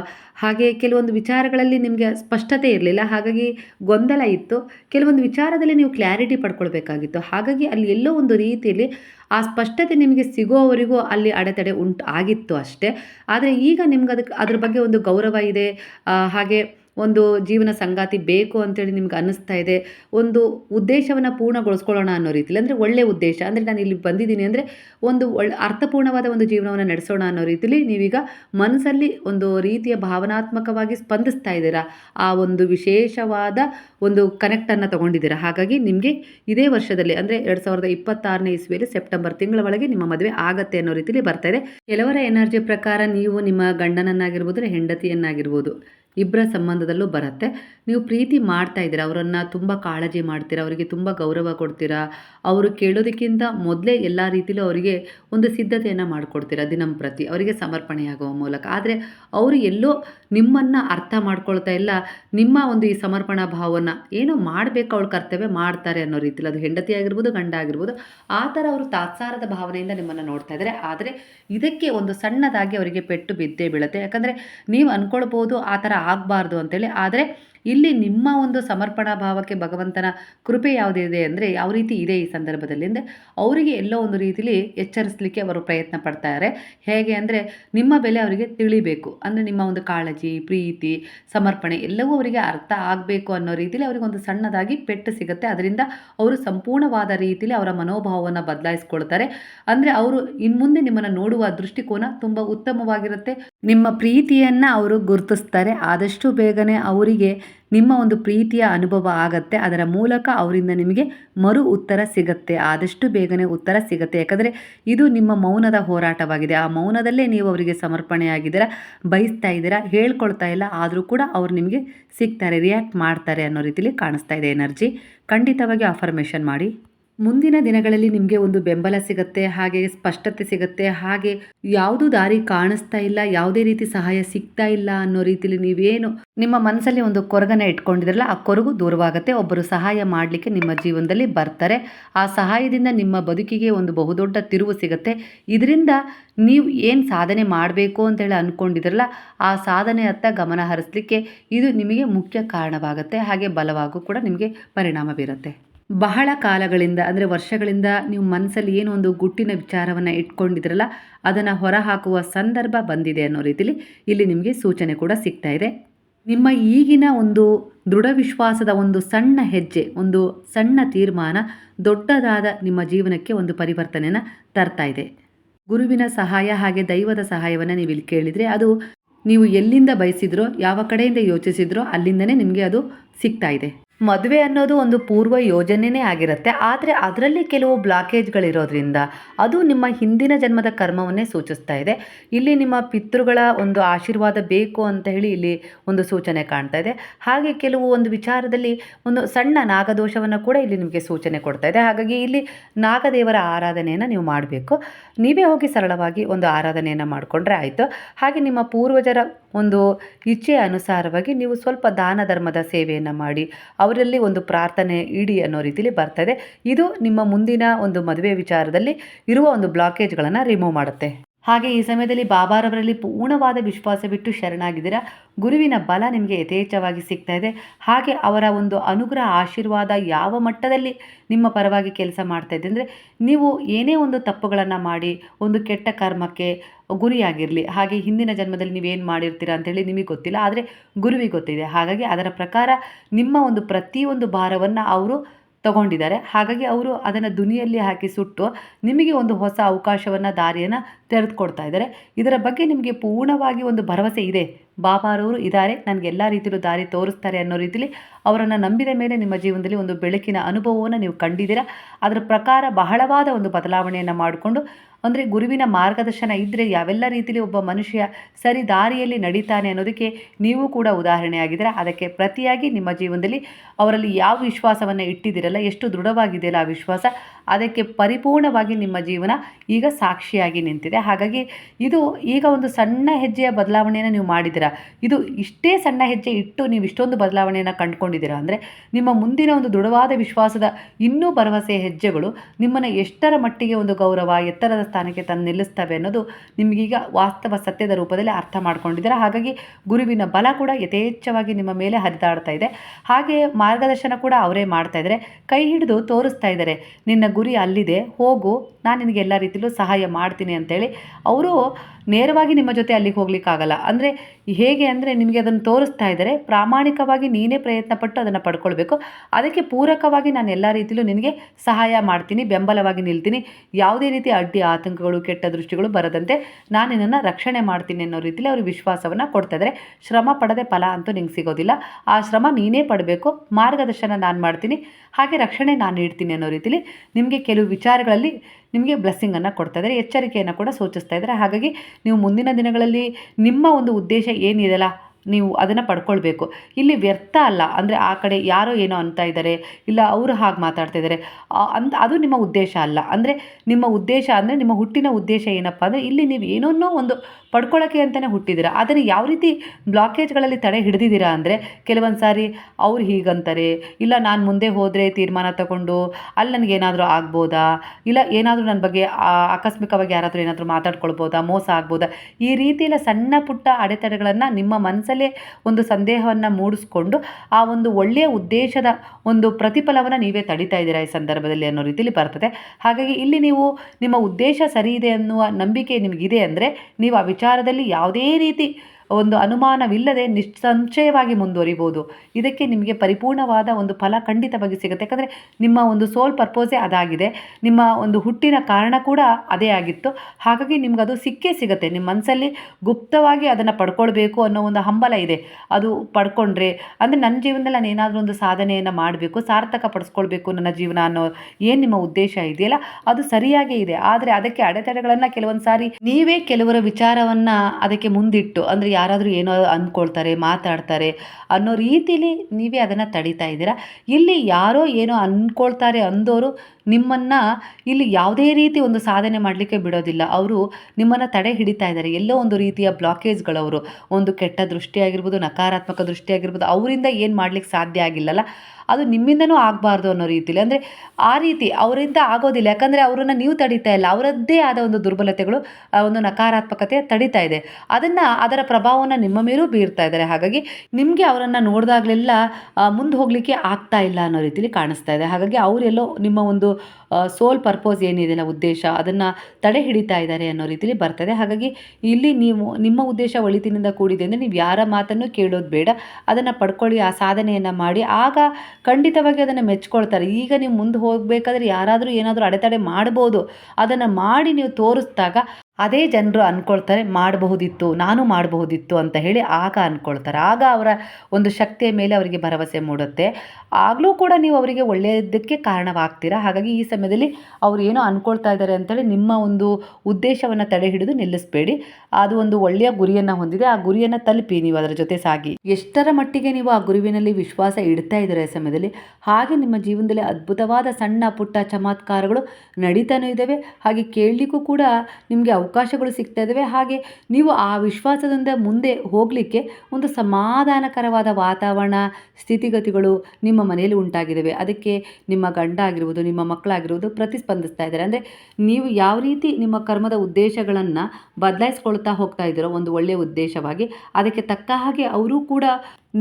ಹಾಗೆ ಕೆಲವೊಂದು ವಿಚಾರಗಳಲ್ಲಿ ನಿಮಗೆ ಸ್ಪಷ್ಟತೆ ಇರಲಿಲ್ಲ, ಹಾಗಾಗಿ ಗೊಂದಲ ಇತ್ತು. ಕೆಲವೊಂದು ವಿಚಾರದಲ್ಲಿ ನೀವು ಕ್ಲಾರಿಟಿ ಪಡ್ಕೊಳ್ಬೇಕಾಗಿತ್ತು. ಹಾಗಾಗಿ ಅಲ್ಲಿ ಎಲ್ಲೋ ಒಂದು ರೀತಿಯಲ್ಲಿ ಆ ಸ್ಪಷ್ಟತೆ ನಿಮಗೆ ಸಿಗೋವರೆಗೂ ಅಲ್ಲಿ ಅಡೆತಡೆ ಉಂಟು ಆಗಿತ್ತು ಅಷ್ಟೇ. ಆದರೆ ಈಗ ನಿಮ್ಗೆ ಅದಕ್ಕೆ ಅದ್ರ ಬಗ್ಗೆ ಒಂದು ಗೌರವ ಇದೆ. ಹಾಗೆ ಒಂದು ಜೀವನ ಸಂಗಾತಿ ಬೇಕು ಅಂತೇಳಿ ನಿಮ್ಗೆ ಅನ್ನಿಸ್ತಾ ಇದೆ, ಒಂದು ಉದ್ದೇಶವನ್ನು ಪೂರ್ಣಗೊಳಿಸ್ಕೊಳ್ಳೋಣ ಅನ್ನೋ ರೀತಿಲಿ, ಅಂದರೆ ಒಳ್ಳೆಯ ಉದ್ದೇಶ, ಅಂದರೆ ನಾನು ಇಲ್ಲಿ ಬಂದಿದ್ದೀನಿ ಅಂದರೆ ಒಂದು ಒಳ್ಳೆ ಅರ್ಥಪೂರ್ಣವಾದ ಒಂದು ಜೀವನವನ್ನು ನಡೆಸೋಣ ಅನ್ನೋ ರೀತಿಲಿ ನೀವೀಗ ಮನಸ್ಸಲ್ಲಿ ಒಂದು ರೀತಿಯ ಭಾವನಾತ್ಮಕವಾಗಿ ಸ್ಪಂದಿಸ್ತಾ ಇದ್ದೀರಾ? ಆ ಒಂದು ವಿಶೇಷವಾದ ಒಂದು ಕನೆಕ್ಟನ್ನು ತೊಗೊಂಡಿದ್ದೀರಾ? ಹಾಗಾಗಿ ನಿಮಗೆ ಇದೇ ವರ್ಷದಲ್ಲಿ, ಅಂದರೆ ಎರಡು ಸಾವಿರದ ಇಪ್ಪತ್ತಾರನೇ ಇಸ್ವಿಯಲ್ಲಿ ಸೆಪ್ಟೆಂಬರ್ ತಿಂಗಳ ಒಳಗೆ ನಿಮ್ಮ ಮದುವೆ ಆಗತ್ತೆ ಅನ್ನೋ ರೀತಿಲಿ ಬರ್ತಾ ಇದೆ. ಕೆಲವರ ಎನರ್ಜಿ ಪ್ರಕಾರ ನೀವು ನಿಮ್ಮ ಗಂಡನನ್ನಾಗಿರ್ಬೋದು ಹೆಂಡತಿಯನ್ನಾಗಿರ್ಬೋದು. ಇಬ್ಬರ ಸಂಬಂಧದಲ್ಲೂ ಬರುತ್ತೆ. ನೀವು ಪ್ರೀತಿ ಮಾಡ್ತಾ ಇದ್ದೀರಾ, ಅವರನ್ನು ತುಂಬ ಕಾಳಜಿ ಮಾಡ್ತೀರಾ, ಅವರಿಗೆ ತುಂಬ ಗೌರವ ಕೊಡ್ತೀರಾ, ಅವರು ಕೇಳೋದಕ್ಕಿಂತ ಮೊದಲೇ ಎಲ್ಲ ರೀತಿಯಲ್ಲೂ ಅವರಿಗೆ ಒಂದು ಸಿದ್ಧತೆಯನ್ನು ಮಾಡಿಕೊಡ್ತೀರಾ ದಿನಂಪ್ರತಿ ಅವರಿಗೆ ಸಮರ್ಪಣೆಯಾಗುವ ಮೂಲಕ. ಆದರೆ ಅವರು ಎಲ್ಲೋ ನಿಮ್ಮನ್ನು ಅರ್ಥ ಮಾಡ್ಕೊಳ್ತಾ ಇಲ್ಲ, ನಿಮ್ಮ ಒಂದು ಈ ಸಮರ್ಪಣಾ ಭಾವನ ಏನೋ ಮಾಡಬೇಕು ಅವಳು ಕರ್ತವ್ಯ ಮಾಡ್ತಾರೆ ಅನ್ನೋ ರೀತಿಲಿ, ಅದು ಹೆಂಡತಿ ಆಗಿರ್ಬೋದು, ಗಂಡ ಆಗಿರ್ಬೋದು, ಆ ಥರ ಅವರು ತಾತ್ಸಾರದ ಭಾವನೆಯಿಂದ ನಿಮ್ಮನ್ನು ನೋಡ್ತಾ ಇದ್ದಾರೆ. ಆದರೆ ಇದಕ್ಕೆ ಒಂದು ಸಣ್ಣದಾಗಿ ಅವರಿಗೆ ಪೆಟ್ಟು ಬಿದ್ದೇ ಬೀಳುತ್ತೆ. ಯಾಕಂದರೆ ನೀವು ಅಂದ್ಕೊಳ್ಬೋದು ಆ ಥರ ಆಗಬಾರ್ದು ಅಂತೇಳಿ. ಆದರೆ ಇಲ್ಲಿ ನಿಮ್ಮ ಒಂದು ಸಮರ್ಪಣಾ ಭಾವಕ್ಕೆ ಭಗವಂತನ ಕೃಪೆ ಯಾವುದಿದೆ ಅಂದರೆ ಯಾವ ರೀತಿ ಇದೆ ಈ ಸಂದರ್ಭದಲ್ಲಿ ಅಂದರೆ ಅವರಿಗೆ ಎಲ್ಲೋ ಒಂದು ರೀತಿಲಿ ಎಚ್ಚರಿಸಲಿಕ್ಕೆ ಅವರು ಪ್ರಯತ್ನ ಪಡ್ತಾರೆ ಹೇಗೆ ಅಂದರೆ ನಿಮ್ಮ ಬೆಲೆ ಅವರಿಗೆ ತಿಳಿಬೇಕು. ಅಂದರೆ ನಿಮ್ಮ ಒಂದು ಕಾಳಜಿ, ಪ್ರೀತಿ, ಸಮರ್ಪಣೆ ಎಲ್ಲವೂ ಅವರಿಗೆ ಅರ್ಥ ಆಗಬೇಕು ಅನ್ನೋ ರೀತಿಲಿ ಅವರಿಗೆ ಒಂದು ಸಣ್ಣದಾಗಿ ಪೆಟ್ಟು ಸಿಗುತ್ತೆ. ಅದರಿಂದ ಅವರು ಸಂಪೂರ್ಣವಾದ ರೀತಿಲಿ ಅವರ ಮನೋಭಾವವನ್ನು ಬದಲಾಯಿಸ್ಕೊಳ್ತಾರೆ. ಅಂದರೆ ಅವರು ಇನ್ನು ಮುಂದೆ ನಿಮ್ಮನ್ನು ನೋಡುವ ದೃಷ್ಟಿಕೋನ ತುಂಬ ಉತ್ತಮವಾಗಿರುತ್ತೆ. ನಿಮ್ಮ ಪ್ರೀತಿಯನ್ನು ಅವರು ಗುರುತಿಸ್ತಾರೆ. ಆದಷ್ಟು ಬೇಗನೆ ಅವರಿಗೆ ನಿಮ್ಮ ಒಂದು ಪ್ರೀತಿಯ ಅನುಭವ ಆಗತ್ತೆ. ಅದರ ಮೂಲಕ ಅವರಿಂದ ನಿಮಗೆ ಮರು ಉತ್ತರ ಸಿಗತ್ತೆ. ಆದಷ್ಟು ಬೇಗನೆ ಉತ್ತರ ಸಿಗತ್ತೆ. ಯಾಕಂದರೆ ಇದು ನಿಮ್ಮ ಮೌನದ ಹೋರಾಟವಾಗಿದೆ. ಆ ಮೌನದಲ್ಲೇ ನೀವು ಅವರಿಗೆ ಸಮರ್ಪಣೆಯಾಗಿದ್ದೀರಾ, ಬಯಸ್ತಾ ಇದ್ದೀರಾ, ಹೇಳ್ಕೊಳ್ತಾ ಇಲ್ಲ, ಆದರೂ ಕೂಡ ಅವ್ರು ನಿಮಗೆ ಸಿಗ್ತಾರೆ, ರಿಯಾಕ್ಟ್ ಮಾಡ್ತಾರೆ ಅನ್ನೋ ರೀತಿಲಿ ಕಾಣಿಸ್ತಾ ಇದೆ ಎನರ್ಜಿ. ಖಂಡಿತವಾಗಿ ಅಫರ್ಮೇಷನ್ ಮಾಡಿ. ಮುಂದಿನ ದಿನಗಳಲ್ಲಿ ನಿಮಗೆ ಒಂದು ಬೆಂಬಲ ಸಿಗುತ್ತೆ, ಹಾಗೆ ಸ್ಪಷ್ಟತೆ ಸಿಗುತ್ತೆ, ಹಾಗೆ ಯಾವುದು ದಾರಿ ಕಾಣಿಸ್ತಾ ಇಲ್ಲ, ಯಾವುದೇ ರೀತಿ ಸಹಾಯ ಸಿಗ್ತಾ ಇಲ್ಲ ಅನ್ನೋ ರೀತಿಲಿ ನೀವೇನು ನಿಮ್ಮ ಮನಸ್ಸಲ್ಲಿ ಒಂದು ಕೊರಗನ ಇಟ್ಕೊಂಡಿದ್ರಲ್ಲ, ಆ ಕೊರಗು ದೂರವಾಗುತ್ತೆ. ಒಬ್ಬರು ಸಹಾಯ ಮಾಡಲಿಕ್ಕೆ ನಿಮ್ಮ ಜೀವನದಲ್ಲಿ ಬರ್ತಾರೆ. ಆ ಸಹಾಯದಿಂದ ನಿಮ್ಮ ಬದುಕಿಗೆ ಒಂದು ಬಹುದೊಡ್ಡ ತಿರುವು ಸಿಗುತ್ತೆ. ಇದರಿಂದ ನೀವು ಏನು ಸಾಧನೆ ಮಾಡಬೇಕು ಅಂತೇಳಿ ಅಂದ್ಕೊಂಡಿದ್ರಲ್ಲ ಆ ಸಾಧನೆ ಹತ್ತ ಗಮನ ಹರಿಸಲಿಕ್ಕೆ ಇದು ನಿಮಗೆ ಮುಖ್ಯ ಕಾರಣವಾಗುತ್ತೆ. ಹಾಗೆ ಬಲವಾಗೂ ಕೂಡ ನಿಮಗೆ ಪರಿಣಾಮ ಬೀರುತ್ತೆ. ಬಹಳ ಕಾಲಗಳಿಂದ, ಅಂದರೆ ವರ್ಷಗಳಿಂದ ನೀವು ಮನಸ್ಸಲ್ಲಿ ಏನೋ ಒಂದು ಗುಟ್ಟಿನ ವಿಚಾರವನ್ನು ಇಟ್ಕೊಂಡಿದ್ರಲ್ಲ, ಅದನ್ನು ಹೊರಹಾಕುವ ಸಂದರ್ಭ ಬಂದಿದೆ ಅನ್ನೋ ರೀತಿಲಿ ಇಲ್ಲಿ ನಿಮಗೆ ಸೂಚನೆ ಕೂಡ ಸಿಗ್ತಾ ಇದೆ. ನಿಮ್ಮ ಈಗಿನ ಒಂದು ದೃಢ ವಿಶ್ವಾಸದ ಒಂದು ಸಣ್ಣ ಹೆಜ್ಜೆ, ಒಂದು ಸಣ್ಣ ತೀರ್ಮಾನ ದೊಡ್ಡದಾದ ನಿಮ್ಮ ಜೀವನಕ್ಕೆ ಒಂದು ಪರಿವರ್ತನೆಯನ್ನು ತರ್ತಾ ಇದೆ. ಗುರುವಿನ ಸಹಾಯ ಹಾಗೆ ದೈವದ ಸಹಾಯವನ್ನು ನೀವು ಇಲ್ಲಿ ಕೇಳಿದರೆ ಅದು ನೀವು ಎಲ್ಲಿಂದ ಬಯಸಿದ್ರೋ, ಯಾವ ಕಡೆಯಿಂದ ಯೋಚಿಸಿದ್ರೋ ಅಲ್ಲಿಂದನೇ ನಿಮಗೆ ಅದು ಸಿಗ್ತಾ ಇದೆ. ಮದುವೆ ಅನ್ನೋದು ಒಂದು ಪೂರ್ವ ಯೋಜನೆಯೇ ಆಗಿರುತ್ತೆ. ಆದರೆ ಅದರಲ್ಲಿ ಕೆಲವು ಬ್ಲಾಕೇಜ್ಗಳಿರೋದ್ರಿಂದ ಅದು ನಿಮ್ಮ ಹಿಂದಿನ ಜನ್ಮದ ಕರ್ಮವನ್ನೇ ಸೂಚಿಸ್ತಾ ಇದೆ. ಇಲ್ಲಿ ನಿಮ್ಮ ಪಿತೃಗಳ ಒಂದು ಆಶೀರ್ವಾದ ಬೇಕು ಅಂತ ಹೇಳಿ ಇಲ್ಲಿ ಒಂದು ಸೂಚನೆ ಕಾಣ್ತಾ ಇದೆ. ಹಾಗೆ ಕೆಲವು ಒಂದು ವಿಚಾರದಲ್ಲಿ ಒಂದು ಸಣ್ಣ ನಾಗದೋಷವನ್ನು ಕೂಡ ಇಲ್ಲಿ ನಿಮಗೆ ಸೂಚನೆ ಕೊಡ್ತಾ ಇದೆ. ಹಾಗಾಗಿ ಇಲ್ಲಿ ನಾಗದೇವರ ಆರಾಧನೆಯನ್ನು ನೀವು ಮಾಡಬೇಕು. ನೀವೇ ಹೋಗಿ ಸರಳವಾಗಿ ಒಂದು ಆರಾಧನೆಯನ್ನು ಮಾಡಿಕೊಂಡ್ರೆ ಆಯಿತು. ಹಾಗೆ ನಿಮ್ಮ ಪೂರ್ವಜರ ಒಂದು ಇಚ್ಛೆಯ ಅನುಸಾರವಾಗಿ ನೀವು ಸ್ವಲ್ಪ ದಾನ ಧರ್ಮದ ಸೇವೆಯನ್ನು ಮಾಡಿ ಅವರಲ್ಲಿ ಒಂದು ಪ್ರಾರ್ಥನೆ ಇಡಿ ಅನ್ನೋ ರೀತಿಲಿ ಬರ್ತದೆ. ಇದು ನಿಮ್ಮ ಮುಂದಿನ ಒಂದು ಮದುವೆ ವಿಚಾರದಲ್ಲಿ ಇರುವ ಒಂದು ಬ್ಲಾಕೇಜ್ಗಳನ್ನು ರಿಮೂವ್ ಮಾಡುತ್ತೆ. ಹಾಗೆ ಈ ಸಮಯದಲ್ಲಿ ಬಾಬಾರವರಲ್ಲಿ ಪೂರ್ಣವಾದ ವಿಶ್ವಾಸ ಬಿಟ್ಟು ಶರಣಾಗಿದ್ದೀರಾ? ಗುರುವಿನ ಬಲ ನಿಮಗೆ ಯಥೇಚ್ಛವಾಗಿ ಸಿಗ್ತಾ ಇದೆ. ಹಾಗೆ ಅವರ ಒಂದು ಅನುಗ್ರಹ, ಆಶೀರ್ವಾದ ಯಾವ ಮಟ್ಟದಲ್ಲಿ ನಿಮ್ಮ ಪರವಾಗಿ ಕೆಲಸ ಮಾಡ್ತಾ ಇದೆ ಅಂದರೆ ನೀವು ಏನೇ ಒಂದು ತಪ್ಪುಗಳನ್ನು ಮಾಡಿ, ಒಂದು ಕೆಟ್ಟ ಕರ್ಮಕ್ಕೆ ಗುರಿಯಾಗಿರಲಿ. ಹಾಗೆ ಹಿಂದಿನ ಜನ್ಮದಲ್ಲಿ ನೀವೇನು ಮಾಡಿರ್ತೀರಾ ಅಂತೇಳಿ ನಿಮಗೆ ಗೊತ್ತಿಲ್ಲ, ಆದರೆ ಗುರುವಿಗೆ ಗೊತ್ತಿದೆ. ಹಾಗಾಗಿ ಅದರ ಪ್ರಕಾರ ನಿಮ್ಮ ಒಂದು ಪ್ರತಿಯೊಂದು ಭಾರವನ್ನು ಅವರು ತಗೊಂಡಿದ್ದಾರೆ. ಹಾಗಾಗಿ ಅವರು ಅದನ್ನು ದುನಿಯಲ್ಲಿ ಹಾಕಿ ಸುಟ್ಟು ನಿಮಗೆ ಒಂದು ಹೊಸ ಅವಕಾಶವನ್ನು, ದಾರಿಯನ್ನು ತೆರೆದುಕೊಡ್ತಾ ಇದ್ದಾರೆ. ಇದರ ಬಗ್ಗೆ ನಿಮಗೆ ಪೂರ್ಣವಾಗಿ ಒಂದು ಭರವಸೆ ಇದೆ. ಬಾಬಾರವರು ಇದ್ದಾರೆ. ನನಗೆ ಎಲ್ಲ ರೀತಿಯಲ್ಲೂ ದಾರಿ ತೋರಿಸ್ತಾರೆ ಅನ್ನೋ ರೀತಿಯಲ್ಲಿ ಅವರನ್ನು ನಂಬಿದ ಮೇಲೆ ನಿಮ್ಮ ಜೀವನದಲ್ಲಿ ಒಂದು ಬೆಳಕಿನ ಅನುಭವವನ್ನು ನೀವು ಕಂಡಿದ್ದೀರಾ? ಅದರ ಪ್ರಕಾರ ಬಹಳವಾದ ಒಂದು ಬದಲಾವಣೆಯನ್ನು ಮಾಡಿಕೊಂಡು, ಅಂದರೆ ಗುರುವಿನ ಮಾರ್ಗದರ್ಶನ ಇದ್ದರೆ ಯಾವೆಲ್ಲ ರೀತಿಯಲ್ಲಿ ಒಬ್ಬ ಮನುಷ್ಯ ಸರಿ ದಾರಿಯಲ್ಲಿ ನಡೀತಾನೆ ಅನ್ನೋದಕ್ಕೆ ನೀವು ಕೂಡ ಉದಾಹರಣೆಯಾಗಿದ್ದೀರಾ? ಅದಕ್ಕೆ ಪ್ರತಿಯಾಗಿ ನಿಮ್ಮ ಜೀವನದಲ್ಲಿ ಅವರಲ್ಲಿ ಯಾವ ವಿಶ್ವಾಸವನ್ನು ಇಟ್ಟಿದ್ದೀರಲ್ಲ, ಎಷ್ಟು ದೃಢವಾಗಿದೆಯಲ್ಲ ಆ ವಿಶ್ವಾಸ, ಅದಕ್ಕೆ ಪರಿಪೂರ್ಣವಾಗಿ ನಿಮ್ಮ ಜೀವನ ಈಗ ಸಾಕ್ಷಿಯಾಗಿ ನಿಂತಿದೆ. ಹಾಗಾಗಿ ಇದು ಈಗ ಒಂದು ಸಣ್ಣ ಹೆಜ್ಜೆಯ ಬದಲಾವಣೆಯನ್ನು ನೀವು ಮಾಡಿದ್ದೀರಾ? ಇದು ಇಷ್ಟೇ ಸಣ್ಣ ಹೆಜ್ಜೆ ಇಟ್ಟು ನೀವು ಇಷ್ಟೊಂದು ಬದಲಾವಣೆಯನ್ನು ಕಂಡುಕೊಂಡಿದ್ದೀರಾ? ಅಂದರೆ ನಿಮ್ಮ ಮುಂದಿನ ಒಂದು ದೃಢವಾದ ವಿಶ್ವಾಸದ ಇನ್ನೂ ಭರವಸೆಯ ಹೆಜ್ಜೆಗಳು ನಿಮ್ಮನ್ನು ಎಷ್ಟರ ಮಟ್ಟಿಗೆ ಒಂದು ಗೌರವ, ಎತ್ತರದ ಸ್ಥಾನಕ್ಕೆ ತಂದು ನಿಲ್ಲಿಸ್ತವೆ ಅನ್ನೋದು ನಿಮಗೀಗ ವಾಸ್ತವ ಸತ್ಯದ ರೂಪದಲ್ಲಿ ಅರ್ಥ ಮಾಡ್ಕೊಂಡಿದ್ದೀರಾ? ಹಾಗಾಗಿ ಗುರುವಿನ ಬಲ ಕೂಡ ಯಥೇಚ್ಛವಾಗಿ ನಿಮ್ಮ ಮೇಲೆ ಹರಿದಾಡ್ತಾ ಇದೆ. ಹಾಗೆ ಮಾರ್ಗದರ್ಶನ ಕೂಡ ಅವರೇ ಮಾಡ್ತಾ ಇದ್ದಾರೆ. ಕೈ ಹಿಡಿದು ತೋರಿಸ್ತಾ ಇದ್ದಾರೆ, ನಿನ್ನ ಗುರಿ ಅಲ್ಲಿದೆ, ಹೋಗು, ನಾನು ನಿನಗೆ ಎಲ್ಲ ರೀತಿಯಲ್ಲೂ ಸಹಾಯ ಮಾಡ್ತೀನಿ ಅಂತೇಳಿ ಅವರು ನೇರವಾಗಿ ನಿಮ್ಮ ಜೊತೆ ಅಲ್ಲಿಗೆ ಹೋಗ್ಲಿಕ್ಕಾಗಲ್ಲ. ಅಂದರೆ ಹೇಗೆ ಅಂದರೆ ನಿಮಗೆ ಅದನ್ನು ತೋರಿಸ್ತಾ ಇದ್ದಾರೆ. ಪ್ರಾಮಾಣಿಕವಾಗಿ ನೀನೇ ಪ್ರಯತ್ನ ಪಟ್ಟು ಅದನ್ನು ಪಡ್ಕೊಳ್ಬೇಕು. ಅದಕ್ಕೆ ಪೂರಕವಾಗಿ ನಾನು ಎಲ್ಲ ರೀತಿಯಲ್ಲೂ ನಿನಗೆ ಸಹಾಯ ಮಾಡ್ತೀನಿ, ಬೆಂಬಲವಾಗಿ ನಿಲ್ತೀನಿ. ಯಾವುದೇ ರೀತಿ ಅಡ್ಡಿ ಆತಂಕಗಳು, ಕೆಟ್ಟ ದೃಷ್ಟಿಗಳು ಬರದಂತೆ ನಾನು ನಿನ್ನನ್ನು ರಕ್ಷಣೆ ಮಾಡ್ತೀನಿ ಅನ್ನೋ ರೀತಿಯಲ್ಲಿ ಅವರು ವಿಶ್ವಾಸವನ್ನು ಕೊಡ್ತಾ ಇದ್ದಾರೆ. ಶ್ರಮ ಪಡದೆ ಫಲ ಅಂತೂ ನಿಂಗೆ ಸಿಗೋದಿಲ್ಲ. ಆ ಶ್ರಮ ನೀನೇ ಪಡಬೇಕು. ಮಾರ್ಗದರ್ಶನ ನಾನು ಮಾಡ್ತೀನಿ. ಹಾಗೆ ರಕ್ಷಣೆ ನಾನು ನೀಡ್ತೀನಿ ಅನ್ನೋ ರೀತಿಯಲ್ಲಿ ನಿಮಗೆ ಕೆಲವು ವಿಚಾರಗಳಲ್ಲಿ ನಿಮಗೆ ಬ್ಲೆಸ್ಸಿಂಗನ್ನು ಕೊಡ್ತಾ ಇದ್ದಾರೆ, ಎಚ್ಚರಿಕೆಯನ್ನು ಕೂಡ ಸೂಚಿಸ್ತಾ ಇದ್ದಾರೆ. ಹಾಗಾಗಿ ನೀವು ಮುಂದಿನ ದಿನಗಳಲ್ಲಿ ನಿಮ್ಮ ಒಂದು ಉದ್ದೇಶ ಏನಿದೆಯಲ್ಲ, ನೀವು ಅದನ್ನು ಪಡ್ಕೊಳ್ಬೇಕು. ಇಲ್ಲಿ ವ್ಯರ್ಥ ಅಲ್ಲ, ಅಂದರೆ ಆ ಕಡೆ ಯಾರೋ ಏನೋ ಅಂತ ಇದ್ದಾರೆ, ಇಲ್ಲ ಅವರು ಹಾಗೆ ಮಾತಾಡ್ತಾ ಇದ್ದಾರೆ. ಅಂತ, ಅದು ನಿಮ್ಮ ಉದ್ದೇಶ ಅಲ್ಲ. ಅಂದರೆ ನಿಮ್ಮ ಉದ್ದೇಶ ಅಂದರೆ ನಿಮ್ಮ ಹುಟ್ಟಿನ ಉದ್ದೇಶ ಏನಪ್ಪ ಅಂದರೆ ಇಲ್ಲಿ ನೀವು ಏನನ್ನೋ ಒಂದು ಪಡ್ಕೊಳ್ಳೋಕ್ಕೆ ಅಂತಲೇ ಹುಟ್ಟಿದ್ದೀರಾ ಆದರೆ ಯಾವ ರೀತಿ ಬ್ಲಾಕೇಜ್ಗಳಲ್ಲಿ ತಡೆ ಹಿಡಿದಿದ್ದೀರಾ ಅಂದರೆ, ಕೆಲವೊಂದು ಸಾರಿ ಅವ್ರು ಹೀಗಂತಾರೆ, ಇಲ್ಲ ನಾನು ಮುಂದೆ ಹೋದರೆ ತೀರ್ಮಾನ ತಗೊಂಡು ಅಲ್ಲಿ ನನಗೇನಾದರೂ ಆಗ್ಬೋದಾ, ಇಲ್ಲ ಏನಾದರೂ ನನ್ನ ಬಗ್ಗೆ ಆಕಸ್ಮಿಕವಾಗಿ ಯಾರಾದರೂ ಏನಾದರೂ ಮಾತಾಡ್ಕೊಳ್ಬೋದಾ, ಮೋಸ ಆಗ್ಬೋದಾ, ಈ ರೀತಿಯೆಲ್ಲ ಸಣ್ಣ ಪುಟ್ಟ ಅಡೆತಡೆಗಳನ್ನು ನಿಮ್ಮ ಮನಸ್ಸಲ್ಲೇ ಒಂದು ಸಂದೇಹವನ್ನು ಮೂಡಿಸ್ಕೊಂಡು ಆ ಒಂದು ಒಳ್ಳೆಯ ಉದ್ದೇಶದ ಒಂದು ಪ್ರತಿಫಲವನ್ನು ನೀವೇ ತಡಿತಾ ಇದ್ದೀರಾ ಈ ಸಂದರ್ಭದಲ್ಲಿ ಅನ್ನೋ ರೀತಿಯಲ್ಲಿ ಬರ್ತದೆ. ಹಾಗಾಗಿ ಇಲ್ಲಿ ನೀವು ನಿಮ್ಮ ಉದ್ದೇಶ ಸರಿ ಇದೆ ಅನ್ನುವ ನಂಬಿಕೆ ನಿಮಗಿದೆ ಅಂದರೆ, ನೀವು ಆ ವಿಚಾರದಲ್ಲಿ ಯಾವುದೇ ರೀತಿ ಒಂದು ಅನುಮಾನವಿಲ್ಲದೆ ನಿಸ್ಸಂಶಯವಾಗಿ ಮುಂದುವರಿಬೋದು. ಇದಕ್ಕೆ ನಿಮಗೆ ಪರಿಪೂರ್ಣವಾದ ಒಂದು ಫಲ ಖಂಡಿತವಾಗಿ ಸಿಗುತ್ತೆ. ಯಾಕಂದರೆ ನಿಮ್ಮ ಒಂದು ಸೋಲ್ ಪರ್ಪೋಸೇ ಅದಾಗಿದೆ. ನಿಮ್ಮ ಒಂದು ಹುಟ್ಟಿನ ಕಾರಣ ಕೂಡ ಅದೇ ಆಗಿತ್ತು. ಹಾಗಾಗಿ ನಿಮ್ಗೆ ಅದು ಸಿಕ್ಕೇ ಸಿಗುತ್ತೆ. ನಿಮ್ಮ ಮನಸ್ಸಲ್ಲಿ ಗುಪ್ತವಾಗಿ ಅದನ್ನು ಪಡ್ಕೊಳ್ಬೇಕು ಅನ್ನೋ ಒಂದು ಹಂಬಲ ಇದೆ. ಅದು ಪಡ್ಕೊಂಡ್ರೆ, ಅಂದರೆ ನನ್ನ ಜೀವನದಲ್ಲಿ ನಾನು ಏನಾದರೂ ಒಂದು ಸಾಧನೆಯನ್ನು ಮಾಡಬೇಕು, ಸಾರ್ಥಕ ಪಡಿಸ್ಕೊಳ್ಬೇಕು ನನ್ನ ಜೀವನ ಅನ್ನೋ ಏನು ನಿಮ್ಮ ಉದ್ದೇಶ ಇದೆಯಲ್ಲ, ಅದು ಸರಿಯಾಗೇ ಇದೆ. ಆದರೆ ಅದಕ್ಕೆ ಅಡೆತಡೆಗಳನ್ನು ಕೆಲವೊಂದು ಸಾರಿ ನೀವೇ ಕೆಲವರ ವಿಚಾರವನ್ನು ಅದಕ್ಕೆ ಮುಂದಿಟ್ಟು, ಅಂದರೆ ಯಾರಾದರೂ ಏನೋ ಅಂದ್ಕೊಳ್ತಾರೆ, ಮಾತಾಡ್ತಾರೆ ಅನ್ನೋ ರೀತಿಲಿ ನೀವೇ ಅದನ್ನು ತಡೀತಾ ಇದ್ದೀರಾ? ಇಲ್ಲಿ ಯಾರೋ ಏನೋ ಅಂದ್ಕೊಳ್ತಾರೆ ಅಂದೋರು ನಿಮ್ಮನ್ನು ಇಲ್ಲಿ ಯಾವುದೇ ರೀತಿ ಒಂದು ಸಾಧನೆ ಮಾಡಲಿಕ್ಕೆ ಬಿಡೋದಿಲ್ಲ. ಅವರು ನಿಮ್ಮನ್ನು ತಡೆ ಹಿಡಿತಾ ಇದ್ದಾರೆ. ಎಲ್ಲೋ ಒಂದು ರೀತಿಯ ಬ್ಲಾಕೇಜ್ಗಳವರು, ಒಂದು ಕೆಟ್ಟ ದೃಷ್ಟಿಯಾಗಿರ್ಬೋದು, ನಕಾರಾತ್ಮಕ ದೃಷ್ಟಿಯಾಗಿರ್ಬೋದು, ಅವರಿಂದ ಏನು ಮಾಡ್ಲಿಕ್ಕೆ ಸಾಧ್ಯ ಆಗಿಲ್ಲಲ್ಲ? ಅದು ನಿಮ್ಮಿಂದನೂ ಆಗಬಾರ್ದು ಅನ್ನೋ ರೀತಿಲಿ. ಅಂದರೆ ಆ ರೀತಿ ಅವರಿಂದ ಆಗೋದಿಲ್ಲ. ಯಾಕಂದರೆ ಅವರನ್ನು ನೀವು ತಡೀತಾ ಇಲ್ಲ. ಅವರದ್ದೇ ಆದ ಒಂದು ದುರ್ಬಲತೆಗಳು ಒಂದು ನಕಾರಾತ್ಮಕತೆ ತಡೀತಾ ಇದೆ. ಅದನ್ನು, ಅದರ ಪ್ರಭಾವವನ್ನು ನಿಮ್ಮ ಮೇಲೂ ಬೀರ್ತಾ ಇದ್ದಾರೆ. ಹಾಗಾಗಿ ನಿಮಗೆ ಅವರನ್ನು ನೋಡಿದಾಗಲೆಲ್ಲ ಮುಂದೆ ಹೋಗಲಿಕ್ಕೆ ಆಗ್ತಾ ಇಲ್ಲ ಅನ್ನೋ ರೀತಿಲಿ ಕಾಣಿಸ್ತಾ ಇದೆ. ಹಾಗಾಗಿ ಅವರೆಲ್ಲೋ ನಿಮ್ಮ ಒಂದು ಸೋಲ್ ಪರ್ಪೋಸ್ ಏನಿದೆಯಲ್ಲ ಉದ್ದೇಶ, ಅದನ್ನು ತಡೆ ಹಿಡಿತಾ ಇದ್ದಾರೆ ಅನ್ನೋ ರೀತಿಲಿ ಬರ್ತದೆ ಹಾಗಾಗಿ ಇಲ್ಲಿ ನೀವು, ನಿಮ್ಮ ಉದ್ದೇಶ ಒಳಿತಿನಿಂದ ಕೂಡಿದೆ ಅಂದರೆ ನೀವು ಯಾರ ಮಾತನ್ನು ಕೇಳೋದು ಬೇಡ. ಅದನ್ನು ಪಡ್ಕೊಳ್ಳಿ, ಆ ಸಾಧನೆಯನ್ನು ಮಾಡಿ. ಆಗ ಖಂಡಿತವಾಗಿ ಅದನ್ನು ಮೆಚ್ಕೊಳ್ತಾರೆ. ಈಗ ನೀವು ಮುಂದೆ ಹೋಗಬೇಕಾದ್ರೆ ಯಾರಾದರೂ ಏನಾದರೂ ಅಡೆತಡೆ ಮಾಡ್ಬೋದು. ಅದನ್ನು ಮಾಡಿ ನೀವು ತೋರಿಸಿದಾಗ ಅದೇ ಜನರು ಅಂದ್ಕೊಳ್ತಾರೆ ಮಾಡಬಹುದಿತ್ತು, ನಾನು ಮಾಡಬಹುದಿತ್ತು ಅಂತ ಹೇಳಿ ಆಗ ಅಂದ್ಕೊಳ್ತಾರೆ ಆಗ ಅವರ ಒಂದು ಶಕ್ತಿಯ ಮೇಲೆ ಅವರಿಗೆ ಭರವಸೆ ಮೂಡುತ್ತೆ. ಆಗಲೂ ಕೂಡ ನೀವು ಅವರಿಗೆ ಒಳ್ಳೆಯದಕ್ಕೆ ಕಾರಣವಾಗ್ತೀರಾ? ಹಾಗಾಗಿ ಈ ಸಮಯದಲ್ಲಿ ಅವರು ಏನೋ ಅಂದ್ಕೊಳ್ತಾ ಇದ್ದಾರೆ ಅಂತೇಳಿ ನಿಮ್ಮ ಒಂದು ಉದ್ದೇಶವನ್ನು ತಡೆ ಹಿಡಿದು ನಿಲ್ಲಿಸಬೇಡಿ. ಅದು ಒಂದು ಒಳ್ಳೆಯ ಗುರಿಯನ್ನು ಹೊಂದಿದೆ. ಆ ಗುರಿಯನ್ನು ತಲುಪಿ ನೀವು ಅದರ ಜೊತೆ ಸಾಗಿ. ಎಷ್ಟರ ಮಟ್ಟಿಗೆ ನೀವು ಆ ಗುರುವಿನಲ್ಲಿ ವಿಶ್ವಾಸ ಇಡ್ತಾ ಇದ್ದಾರೆ ಈ ಸಮಯದಲ್ಲಿ? ಹಾಗೆ ನಿಮ್ಮ ಜೀವನದಲ್ಲಿ ಅದ್ಭುತವಾದ ಸಣ್ಣ ಪುಟ್ಟ ಚಮತ್ಕಾರಗಳು ನಡೀತಾನೂ ಇದ್ದಾವೆ. ಹಾಗೆ ಕೇಳಲಿಕ್ಕೂ ಕೂಡ ನಿಮಗೆ ಅವಕಾಶಗಳು ಸಿಗ್ತಾ ಇದ್ದಾವೆ. ಹಾಗೆ ನೀವು ಆ ವಿಶ್ವಾಸದಿಂದ ಮುಂದೆ ಹೋಗಲಿಕ್ಕೆ ಒಂದು ಸಮಾಧಾನಕರವಾದ ವಾತಾವರಣ, ಸ್ಥಿತಿಗತಿಗಳು ನಿಮ್ಮ ಮನೆಯಲ್ಲಿ ಉಂಟಾಗಿದ್ದಾವೆ. ಅದಕ್ಕೆ ನಿಮ್ಮ ಗಂಡ ಆಗಿರ್ಬೋದು, ನಿಮ್ಮ ಮಕ್ಕಳಾಗಿರ್ಬೋದು ಪ್ರತಿಸ್ಪಂದಿಸ್ತಾ ಇದ್ದಾರೆ. ಅಂದರೆ ನೀವು ಯಾವ ರೀತಿ ನಿಮ್ಮ ಕರ್ಮದ ಉದ್ದೇಶಗಳನ್ನು ಬದಲಾಯಿಸ್ಕೊಳ್ತಾ ಹೋಗ್ತಾ ಇದ್ದೀರೋ ಒಂದು ಒಳ್ಳೆಯ ಉದ್ದೇಶವಾಗಿ, ಅದಕ್ಕೆ ತಕ್ಕ ಹಾಗೆ ಅವರು ಕೂಡ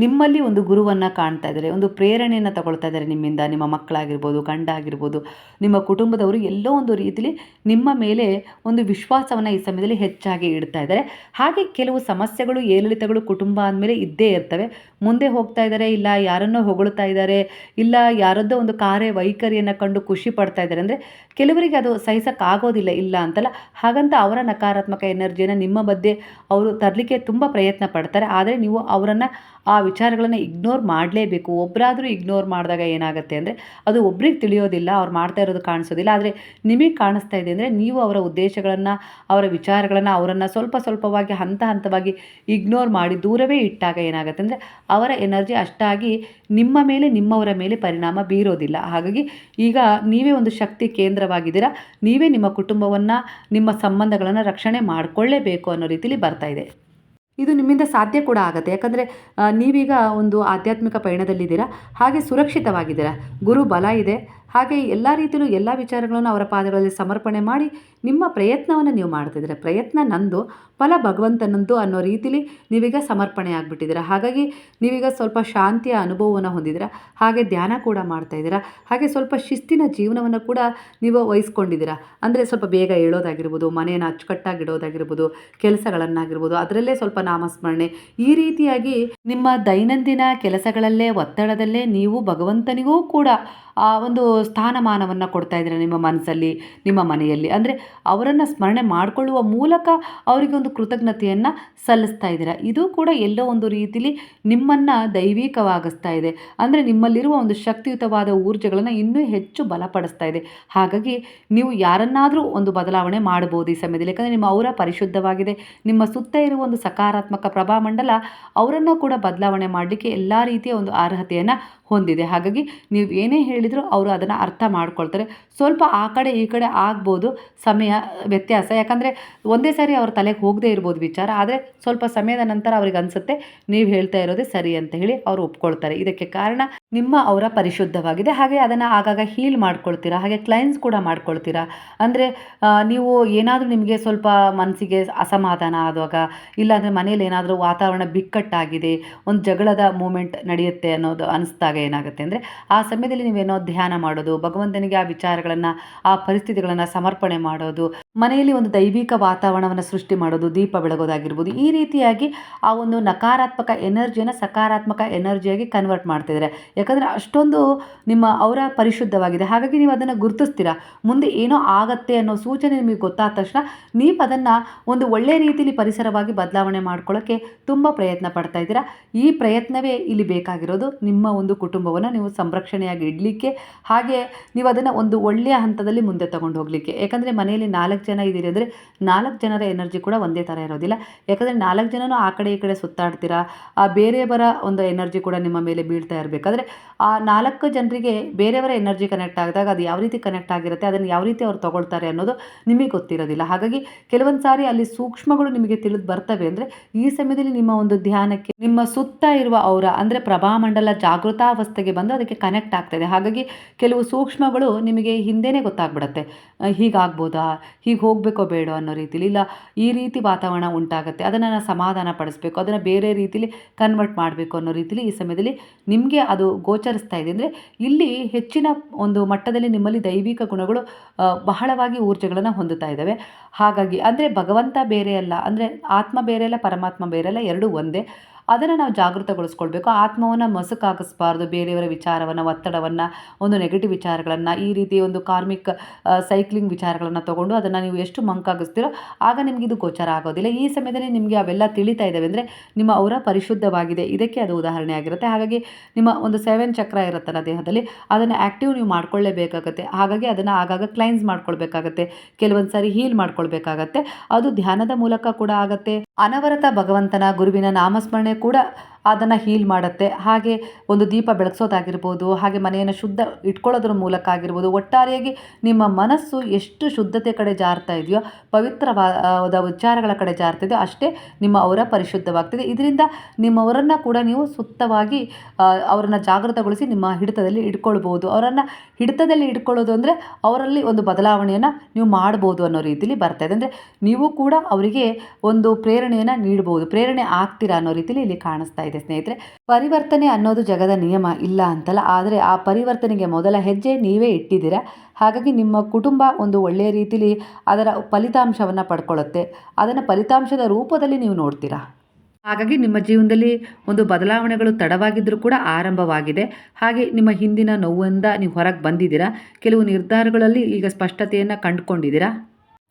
ನಿಮ್ಮಲ್ಲಿ ಒಂದು ಗುರುವನ್ನು ಕಾಣ್ತಾ ಇದ್ದಾರೆ. ಒಂದು ಪ್ರೇರಣೆಯನ್ನು ತಗೊಳ್ತಾ ಇದ್ದಾರೆ ನಿಮ್ಮಿಂದ. ನಿಮ್ಮ ಮಕ್ಕಳಾಗಿರ್ಬೋದು, ಗಂಡ ಆಗಿರ್ಬೋದು, ನಿಮ್ಮ ಕುಟುಂಬದವರು ಎಲ್ಲೋ ಒಂದು ರೀತಿಯಲ್ಲಿ ನಿಮ್ಮ ಮೇಲೆ ಒಂದು ವಿಶ್ವಾಸವನ್ನು ಈ ಸಮಯದಲ್ಲಿ ಹೆಚ್ಚಾಗಿ ಇಡ್ತಾ ಇದ್ದಾರೆ. ಹಾಗೆ ಕೆಲವು ಸಮಸ್ಯೆಗಳು, ಏರಿಳಿತಗಳು ಕುಟುಂಬ ಅಂದಮೇಲೆ ಇದ್ದೇ ಇರ್ತವೆ. ಮುಂದೆ ಹೋಗ್ತಾ ಇದ್ದಾರೆ, ಇಲ್ಲ ಯಾರನ್ನೋ ಹೊಗಳ್ತಾ ಇದ್ದಾರೆ, ಇಲ್ಲ ಯಾರದ್ದೋ ಒಂದು ಕಾರ್ಯ ವೈಖರಿಯನ್ನು ಕಂಡು ಖುಷಿ ಪಡ್ತಾ ಇದ್ದಾರೆ ಅಂದರೆ ಕೆಲವರಿಗೆ ಅದು ಸಹಿಸೋಕ್ಕಾಗೋದಿಲ್ಲ, ಇಲ್ಲ ಅಂತಲ್ಲ. ಹಾಗಂತ ಅವರ ನಕಾರಾತ್ಮಕ ಎನರ್ಜಿಯನ್ನು ನಿಮ್ಮ ಮಧ್ಯೆ ಅವರು ತರಲಿಕ್ಕೆ ತುಂಬ ಪ್ರಯತ್ನ ಪಡ್ತಾರೆ. ಆದರೆ ನೀವು ಅವರನ್ನು ಆ ವಿಚಾರಗಳನ್ನು ಇಗ್ನೋರ್ ಮಾಡಲೇಬೇಕು. ಒಬ್ಬರಾದರೂ ಇಗ್ನೋರ್ ಮಾಡಿದಾಗ ಏನಾಗುತ್ತೆ ಅಂದರೆ ಅದು ಒಬ್ರಿಗೆ ತಿಳಿಯೋದಿಲ್ಲ, ಅವ್ರು ಮಾಡ್ತಾ ಇರೋದು ಕಾಣಿಸೋದಿಲ್ಲ. ಆದರೆ ನಿಮಗೆ ಕಾಣಿಸ್ತಾ ಇದೆ ಅಂದರೆ ನೀವು ಅವರ ಉದ್ದೇಶಗಳನ್ನು, ಅವರ ವಿಚಾರಗಳನ್ನು ಅವರನ್ನು ಸ್ವಲ್ಪ ಸ್ವಲ್ಪವಾಗಿ ಹಂತ ಹಂತವಾಗಿ ಇಗ್ನೋರ್ ಮಾಡಿ ದೂರವೇ ಇಟ್ಟಾಗ ಏನಾಗುತ್ತೆ ಅಂದರೆ ಅವರ ಎನರ್ಜಿ ಅಷ್ಟಾಗಿ ನಿಮ್ಮ ಮೇಲೆ, ನಿಮ್ಮವರ ಮೇಲೆ ಪರಿಣಾಮ ಬೀರೋದಿಲ್ಲ. ಹಾಗಾಗಿ ಈಗ ನೀವೇ ಒಂದು ಶಕ್ತಿ ಕೇಂದ್ರವಾಗಿದ್ದೀರಾ. ನೀವೇ ನಿಮ್ಮ ಕುಟುಂಬವನ್ನು, ನಿಮ್ಮ ಸಂಬಂಧಗಳನ್ನು ರಕ್ಷಣೆ ಮಾಡಿಕೊಳ್ಳೇಬೇಕು ಅನ್ನೋ ರೀತಿಲಿ ಬರ್ತಾ ಇದೆ. ಇದು ನಿಮ್ಮಿಂದ ಸಾಧ್ಯ ಕೂಡ ಆಗುತ್ತೆ. ಯಾಕಂದರೆ ನೀವೀಗ ಒಂದು ಆಧ್ಯಾತ್ಮಿಕ ಪಯಣದಲ್ಲಿದ್ದೀರಾ, ಹಾಗೆ ಸುರಕ್ಷಿತವಾಗಿದ್ದೀರಾ. ಗುರು ಬಲ ಇದೆ ಹಾಗೆ ಎಲ್ಲ ರೀತಿಯಲ್ಲೂ ಎಲ್ಲ ವಿಚಾರಗಳನ್ನು ಅವರ ಪಾದಗಳಲ್ಲಿ ಸಮರ್ಪಣೆ ಮಾಡಿ ನಿಮ್ಮ ಪ್ರಯತ್ನವನ್ನು ನೀವು ಮಾಡ್ತಿದ್ದೀರ. ಪ್ರಯತ್ನ ನಂದು, ಫಲ ಭಗವಂತನಂದು ಅನ್ನೋ ರೀತಿಲಿ ನೀವೀಗ ಸಮರ್ಪಣೆ ಆಗಿಬಿಟ್ಟಿದ್ದೀರ. ಹಾಗಾಗಿ ನೀವೀಗ ಸ್ವಲ್ಪ ಶಾಂತಿಯ ಅನುಭವವನ್ನು ಹೊಂದಿದ್ದೀರ. ಹಾಗೆ ಧ್ಯಾನ ಕೂಡ ಮಾಡ್ತಾ ಇದ್ದೀರಾ. ಹಾಗೆ ಸ್ವಲ್ಪ ಶಿಸ್ತಿನ ಜೀವನವನ್ನು ಕೂಡ ನೀವು ವಹಿಸ್ಕೊಂಡಿದ್ದೀರ. ಅಂದರೆ ಸ್ವಲ್ಪ ಬೇಗ ಹೇಳೋದಾಗಿರ್ಬೋದು ಮನೆಯನ್ನು ಅಚ್ಚುಕಟ್ಟಾಗಿ ಇಡೋದಾಗಿರ್ಬೋದು ಕೆಲಸಗಳನ್ನಾಗಿರ್ಬೋದು, ಅದರಲ್ಲೇ ಸ್ವಲ್ಪ ನಾಮಸ್ಮರಣೆ. ಈ ರೀತಿಯಾಗಿ ನಿಮ್ಮ ದೈನಂದಿನ ಕೆಲಸಗಳಲ್ಲೇ, ಒತ್ತಡದಲ್ಲೇ ನೀವು ಭಗವಂತನಿಗೂ ಕೂಡ ಒಂದು ಸ್ಥಾನಮಾನವನ್ನು ಕೊಡ್ತಾ ಇದ್ದೀರ ನಿಮ್ಮ ಮನಸ್ಸಲ್ಲಿ, ನಿಮ್ಮ ಮನೆಯಲ್ಲಿ. ಅಂದರೆ ಅವರನ್ನು ಸ್ಮರಣೆ ಮಾಡಿಕೊಳ್ಳುವ ಮೂಲಕ ಅವರಿಗೆ ಒಂದು ಕೃತಜ್ಞತೆಯನ್ನು ಸಲ್ಲಿಸ್ತಾ ಇದ್ದೀರಾ? ಇದು ಕೂಡ ಎಲ್ಲೋ ಒಂದು ರೀತಿಲಿ ನಿಮ್ಮನ್ನು ದೈವಿಕವಾಗಿಸ್ತಾ ಇದೆ. ಅಂದರೆ ನಿಮ್ಮಲ್ಲಿರುವ ಒಂದು ಶಕ್ತಿಯುತವಾದ ಊರ್ಜೆಗಳನ್ನು ಇನ್ನೂ ಹೆಚ್ಚು ಬಲಪಡಿಸ್ತಾ ಇದೆ. ಹಾಗಾಗಿ ನೀವು ಯಾರನ್ನಾದರೂ ಒಂದು ಬದಲಾವಣೆ ಮಾಡ್ಬೋದು ಈ ಸಮಯದಲ್ಲಿ. ಯಾಕಂದರೆ ನಿಮ್ಮ ಅವರ ಪರಿಶುದ್ಧವಾಗಿದೆ. ನಿಮ್ಮ ಸುತ್ತ ಇರುವ ಒಂದು ಸಕಾರಾತ್ಮಕ ಪ್ರಭಾಮಂಡಲ ಅವರನ್ನು ಕೂಡ ಬದಲಾವಣೆ ಮಾಡಲಿಕ್ಕೆ ಎಲ್ಲ ರೀತಿಯ ಒಂದು ಅರ್ಹತೆಯನ್ನು ಹೊಂದಿದೆ. ಹಾಗಾಗಿ ನೀವು ಏನೇ ಹೇಳಿದರೂ ಅವರು ಅದನ್ನು ಅರ್ಥ ಮಾಡ್ಕೊಳ್ತಾರೆ. ಸ್ವಲ್ಪ ಆ ಕಡೆ ಈ ಕಡೆ ಆಗ್ಬೋದು ಸಮಯ, ವ್ಯತ್ಯಾಸ. ಯಾಕಂದರೆ ಒಂದೇ ಸಾರಿ ಅವ್ರ ತಲೆಗೆ ಹೋಗದೇ ಇರ್ಬೋದು ವಿಚಾರ, ಆದರೆ ಸ್ವಲ್ಪ ಸಮಯದ ನಂತರ ಅವ್ರಿಗೆ ಅನಿಸುತ್ತೆ, ನೀವು ಹೇಳ್ತಾ ಇರೋದೇ ಸರಿ ಅಂತ ಹೇಳಿ ಅವರು ಒಪ್ಕೊಳ್ತಾರೆ. ಇದಕ್ಕೆ ಕಾರಣ ನಿಮ್ಮ ಅವರ ಪರಿಶುದ್ಧವಾಗಿದೆ. ಹಾಗೆ ಅದನ್ನು ಆಗಾಗ ಹೀಲ್ ಮಾಡ್ಕೊಳ್ತೀರಾ? ಹಾಗೆ ಕ್ಲೈನ್ಸ್ ಕೂಡ ಮಾಡ್ಕೊಳ್ತೀರಾ? ಅಂದರೆ ನೀವು ಏನಾದರೂ ನಿಮಗೆ ಸ್ವಲ್ಪ ಮನಸ್ಸಿಗೆ ಅಸಮಾಧಾನ ಆದಾಗ, ಇಲ್ಲಾಂದರೆ ಮನೇಲಿ ಏನಾದರೂ ವಾತಾವರಣ ಬಿಕ್ಕಟ್ಟಾಗಿದೆ, ಒಂದು ಜಗಳದ ಮೂಮೆಂಟ್ ನಡೆಯುತ್ತೆ ಅನ್ನೋದು ಅನಿಸ್ದಾಗ ಏನಾಗುತ್ತೆ ಅಂದರೆ ಆ ಸಮಯದಲ್ಲಿ ನೀವೇನೋ ಧ್ಯಾನ ಮಾಡೋದು, ಭಗವಂತನಿಗೆ ಆ ವಿಚಾರಗಳನ್ನು, ಆ ಪರಿಸ್ಥಿತಿಗಳನ್ನು ಸಮರ್ಪಣೆ ಮಾಡೋದು, ಮನೆಯಲ್ಲಿ ಒಂದು ದೈವಿಕ ವಾತಾವರಣವನ್ನು ಸೃಷ್ಟಿ ಮಾಡೋದು, ದೀಪ ಬೆಳಗೋದಾಗಿರ್ಬೋದು, ಈ ರೀತಿಯಾಗಿ ಆ ಒಂದು ನಕಾರಾತ್ಮಕ ಎನರ್ಜಿಯನ್ನು ಸಕಾರಾತ್ಮಕ ಎನರ್ಜಿಯಾಗಿ ಕನ್ವರ್ಟ್ ಮಾಡ್ತಿದ್ದಾರೆ ಯಾಕಂದರೆ ಅಷ್ಟೊಂದು ನಿಮ್ಮ ಅವರ ಪರಿಶುದ್ಧವಾಗಿದೆ. ಹಾಗಾಗಿ ನೀವು ಅದನ್ನು ಗುರುತಿಸ್ತೀರಾ? ಮುಂದೆ ಏನೋ ಆಗತ್ತೆ ಅನ್ನೋ ಸೂಚನೆ ನಿಮಗೆ ಗೊತ್ತಾದ ತಕ್ಷಣ ನೀವು ಅದನ್ನು ಒಂದು ಒಳ್ಳೆಯ ರೀತಿಯಲ್ಲಿ ಪರಿಸರವಾಗಿ ಬದಲಾವಣೆ ಮಾಡ್ಕೊಳ್ಳೋಕ್ಕೆ ತುಂಬ ಪ್ರಯತ್ನ ಪಡ್ತಾ ಇದ್ದೀರಾ? ಈ ಪ್ರಯತ್ನವೇ ಇಲ್ಲಿ ಬೇಕಾಗಿರೋದು ನಿಮ್ಮ ಒಂದು ಕುಟುಂಬವನ್ನು ನೀವು ಸಂರಕ್ಷಣೆಯಾಗಿ ಇಡಲಿಕ್ಕೆ ಹಾಗೆ ನೀವು ಅದನ್ನು ಒಂದು ಒಳ್ಳೆಯ ಹಂತದಲ್ಲಿ ಮುಂದೆ ತಗೊಂಡು ಹೋಗಲಿಕ್ಕೆ. ಯಾಕಂದರೆ ಮನೆಯಲ್ಲಿ ನಾಲ್ಕು ಜನ ಇದ್ದೀರಿ ಅಂದರೆ ನಾಲ್ಕು ಜನರ ಎನರ್ಜಿ ಕೂಡ ಒಂದೇ ಥರ ಇರೋದಿಲ್ಲ. ಯಾಕಂದರೆ ನಾಲ್ಕು ಜನನೂ ಆ ಕಡೆ ಈ ಕಡೆ ಸುತ್ತಾಡ್ತೀರಾ, ಆ ಬೇರೆಯವರ ಒಂದು ಎನರ್ಜಿ ಕೂಡ ನಿಮ್ಮ ಮೇಲೆ ಬೀಳ್ತಾ ಇರಬೇಕಾದ್ರೆ ಆ ನಾಲ್ಕು ಜನರಿಗೆ ಬೇರೆಯವರ ಎನರ್ಜಿ ಕನೆಕ್ಟ್ ಆಗಿದಾಗ ಅದು ಯಾವ ರೀತಿ ಕನೆಕ್ಟ್ ಆಗಿರುತ್ತೆ, ಅದನ್ನು ಯಾವ ರೀತಿ ಅವ್ರು ತಗೊಳ್ತಾರೆ ಅನ್ನೋದು ನಿಮಗೆ ಗೊತ್ತಿರೋದಿಲ್ಲ. ಹಾಗಾಗಿ ಕೆಲವೊಂದು ಸಾರಿ ಅಲ್ಲಿ ಸೂಕ್ಷ್ಮಗಳು ನಿಮಗೆ ತಿಳಿದು ಬರ್ತವೆ ಅಂದರೆ ಈ ಸಮಯದಲ್ಲಿ ನಿಮ್ಮ ಒಂದು ಧ್ಯಾನಕ್ಕೆ ನಿಮ್ಮ ಸುತ್ತ ಇರುವ ಅವರ ಅಂದರೆ ಪ್ರಭಾಮಂಡಲ ಜಾಗೃತಾವಸ್ಥೆಗೆ ಬಂದು ಅದಕ್ಕೆ ಕನೆಕ್ಟ್ ಆಗ್ತದೆ. ಹಾಗಾಗಿ ಕೆಲವು ಸೂಕ್ಷ್ಮಗಳು ನಿಮಗೆ ಹಿಂದೆನೇ ಗೊತ್ತಾಗ್ಬಿಡತ್ತೆ. ಹೀಗಾಗ್ಬೋದಾ? ಹೀಗೆ ಹೋಗಬೇಕೋ ಬೇಡೋ ಅನ್ನೋ ರೀತಿಲಿ, ಇಲ್ಲ ಈ ರೀತಿ ವಾತಾವರಣ ಉಂಟಾಗುತ್ತೆ, ಅದನ್ನು ನಾನು ಸಮಾಧಾನ ಪಡಿಸ್ಬೇಕು, ಅದನ್ನು ಬೇರೆ ರೀತಿಲಿ ಕನ್ವರ್ಟ್ ಮಾಡಬೇಕು ಅನ್ನೋ ರೀತಿಲಿ ಈ ಸಮಯದಲ್ಲಿ ನಿಮಗೆ ಅದು ಗೋಚರಿಸ್ತಾ ಇದೆ. ಅಂದರೆ ಇಲ್ಲಿ ಹೆಚ್ಚಿನ ಒಂದು ಮಟ್ಟದಲ್ಲಿ ನಿಮ್ಮಲ್ಲಿ ದೈವಿಕ ಗುಣಗಳು ಬಹಳವಾಗಿ ಊರ್ಜೆಗಳನ್ನು ಹೊಂದುತ್ತಾ ಇದ್ದಾವೆ. ಹಾಗಾಗಿ ಅಂದರೆ ಭಗವಂತ ಬೇರೆ ಅಲ್ಲ, ಅಂದರೆ ಆತ್ಮ ಬೇರೆ ಅಲ್ಲ, ಪರಮಾತ್ಮ ಬೇರೆ ಅಲ್ಲ, ಎರಡೂ ಒಂದೇ. ಅದನ್ನು ನಾವು ಜಾಗೃತಗೊಳಿಸ್ಕೊಳ್ಬೇಕು. ಆತ್ಮವನ್ನು ಮಸುಕಾಗಿಸ್ಬಾರ್ದು. ಬೇರೆಯವರ ವಿಚಾರವನ್ನು, ಒತ್ತಡವನ್ನು, ಒಂದು ನೆಗೆಟಿವ್ ವಿಚಾರಗಳನ್ನು, ಈ ರೀತಿ ಒಂದು ಕಾರ್ಮಿಕ್ ಸೈಕ್ಲಿಂಗ್ ವಿಚಾರಗಳನ್ನು ತಗೊಂಡು ಅದನ್ನು ನೀವು ಎಷ್ಟು ಮಂಕಾಗಿಸ್ತೀರೋ ಆಗ ನಿಮಗೆ ಇದು ಗೋಚರ ಆಗೋದಿಲ್ಲ. ಈ ಸಮಯದಲ್ಲಿ ನಿಮಗೆ ಅವೆಲ್ಲ ತಿಳಿತಾ ಇದ್ದಾವೆ ಅಂದರೆ ನಿಮ್ಮ ಅವರ ಪರಿಶುದ್ಧವಾಗಿದೆ. ಇದಕ್ಕೆ ಅದು ಉದಾಹರಣೆ ಆಗಿರುತ್ತೆ. ಹಾಗಾಗಿ ನಿಮ್ಮ ಒಂದು ಸೆವೆನ್ ಚಕ್ರ ಇರುತ್ತಲ್ಲ ದೇಹದಲ್ಲಿ, ಅದನ್ನು ಆ್ಯಕ್ಟಿವ್ ನೀವು ಮಾಡ್ಕೊಳ್ಳೇಬೇಕಾಗತ್ತೆ. ಹಾಗಾಗಿ ಅದನ್ನು ಆಗಾಗ ಕ್ಲೈನ್ಸ್ ಮಾಡ್ಕೊಳ್ಬೇಕಾಗತ್ತೆ. ಕೆಲವೊಂದು ಸಾರಿ ಹೀಲ್ ಮಾಡ್ಕೊಳ್ಬೇಕಾಗತ್ತೆ. ಅದು ಧ್ಯಾನದ ಮೂಲಕ ಕೂಡ ಆಗತ್ತೆ. ಅನವರತ ಭಗವಂತನ ಗುರುವಿನ ನಾಮಸ್ಮರಣೆ ಕೂಡ ಅದನ್ನು ಹೀಲ್ ಮಾಡುತ್ತೆ. ಹಾಗೆ ಒಂದು ದೀಪ ಬೆಳಗ್ಸೋದಾಗಿರ್ಬೋದು, ಹಾಗೆ ಮನೆಯನ್ನು ಶುದ್ಧ ಇಟ್ಕೊಳ್ಳೋದ್ರ ಮೂಲಕ ಆಗಿರ್ಬೋದು ಒಟ್ಟಾರೆಯಾಗಿ ನಿಮ್ಮ ಮನಸ್ಸು ಎಷ್ಟು ಶುದ್ಧತೆ ಕಡೆ ಜಾರ್ತಾ ಇದೆಯೋ, ಪವಿತ್ರವಾದ ವಿಚಾರಗಳ ಕಡೆ ಜಾರ್ತಾ ಇದೆಯೋ ಅಷ್ಟೇ ನಿಮ್ಮ ಅವರ ಪರಿಶುದ್ಧವಾಗ್ತಿದೆ. ಇದರಿಂದ ನಿಮ್ಮವರನ್ನು ಕೂಡ ನೀವು ಸುತ್ತವಾಗಿ ಅವರನ್ನು ಜಾಗೃತಗೊಳಿಸಿ ನಿಮ್ಮ ಹಿಡಿತದಲ್ಲಿ ಇಟ್ಕೊಳ್ಬೋದು ಅವರನ್ನು ಹಿಡಿತದಲ್ಲಿ ಇಟ್ಕೊಳ್ಳೋದು ಅಂದರೆ ಅವರಲ್ಲಿ ಒಂದು ಬದಲಾವಣೆಯನ್ನು ನೀವು ಮಾಡ್ಬೋದು ಅನ್ನೋ ರೀತಿಲಿ ಬರ್ತಾ ಇದೆ. ಅಂದರೆ ನೀವು ಕೂಡ ಅವರಿಗೆ ಒಂದು ಪ್ರೇರಣೆಯನ್ನು ನೀಡ್ಬೋದು, ಪ್ರೇರಣೆ ಆಗ್ತೀರಾ ಅನ್ನೋ ರೀತಿಲಿ ಇಲ್ಲಿ ಕಾಣಿಸ್ತಾ ಇದೆ. ಸ್ನೇಹಿತರೆ. ಪರಿವರ್ತನೆ ಅನ್ನೋದು ಜಗದ ನಿಯಮ ಇಲ್ಲ ಅಂತಲ್ಲ. ಆದರೆ ಆ ಪರಿವರ್ತನೆಗೆ ಮೊದಲ ಹೆಜ್ಜೆ ನೀವೇ ಇಟ್ಟಿದ್ದೀರಾ. ಹಾಗಾಗಿ ನಿಮ್ಮ ಕುಟುಂಬ ಒಂದು ಒಳ್ಳೆಯ ರೀತಿಲಿ ಅದರ ಫಲಿತಾಂಶವನ್ನು ಪಡ್ಕೊಳ್ಳುತ್ತೆ. ಅದನ್ನು ಫಲಿತಾಂಶದ ರೂಪದಲ್ಲಿ ನೀವು ನೋಡ್ತೀರಾ? ಹಾಗಾಗಿ ನಿಮ್ಮ ಜೀವನದಲ್ಲಿ ಒಂದು ಬದಲಾವಣೆಗಳು ತಡವಾಗಿದ್ದರೂ ಕೂಡ ಆರಂಭವಾಗಿದೆ. ಹಾಗೆ ನಿಮ್ಮ ಹಿಂದಿನ ನೋವಿಂದ ನೀವು ಹೊರಗೆ ಬಂದಿದ್ದೀರಾ? ಕೆಲವು ನಿರ್ಧಾರಗಳಲ್ಲಿ ಈಗ ಸ್ಪಷ್ಟತೆಯನ್ನು ಕಂಡುಕೊಂಡಿದ್ದೀರಾ?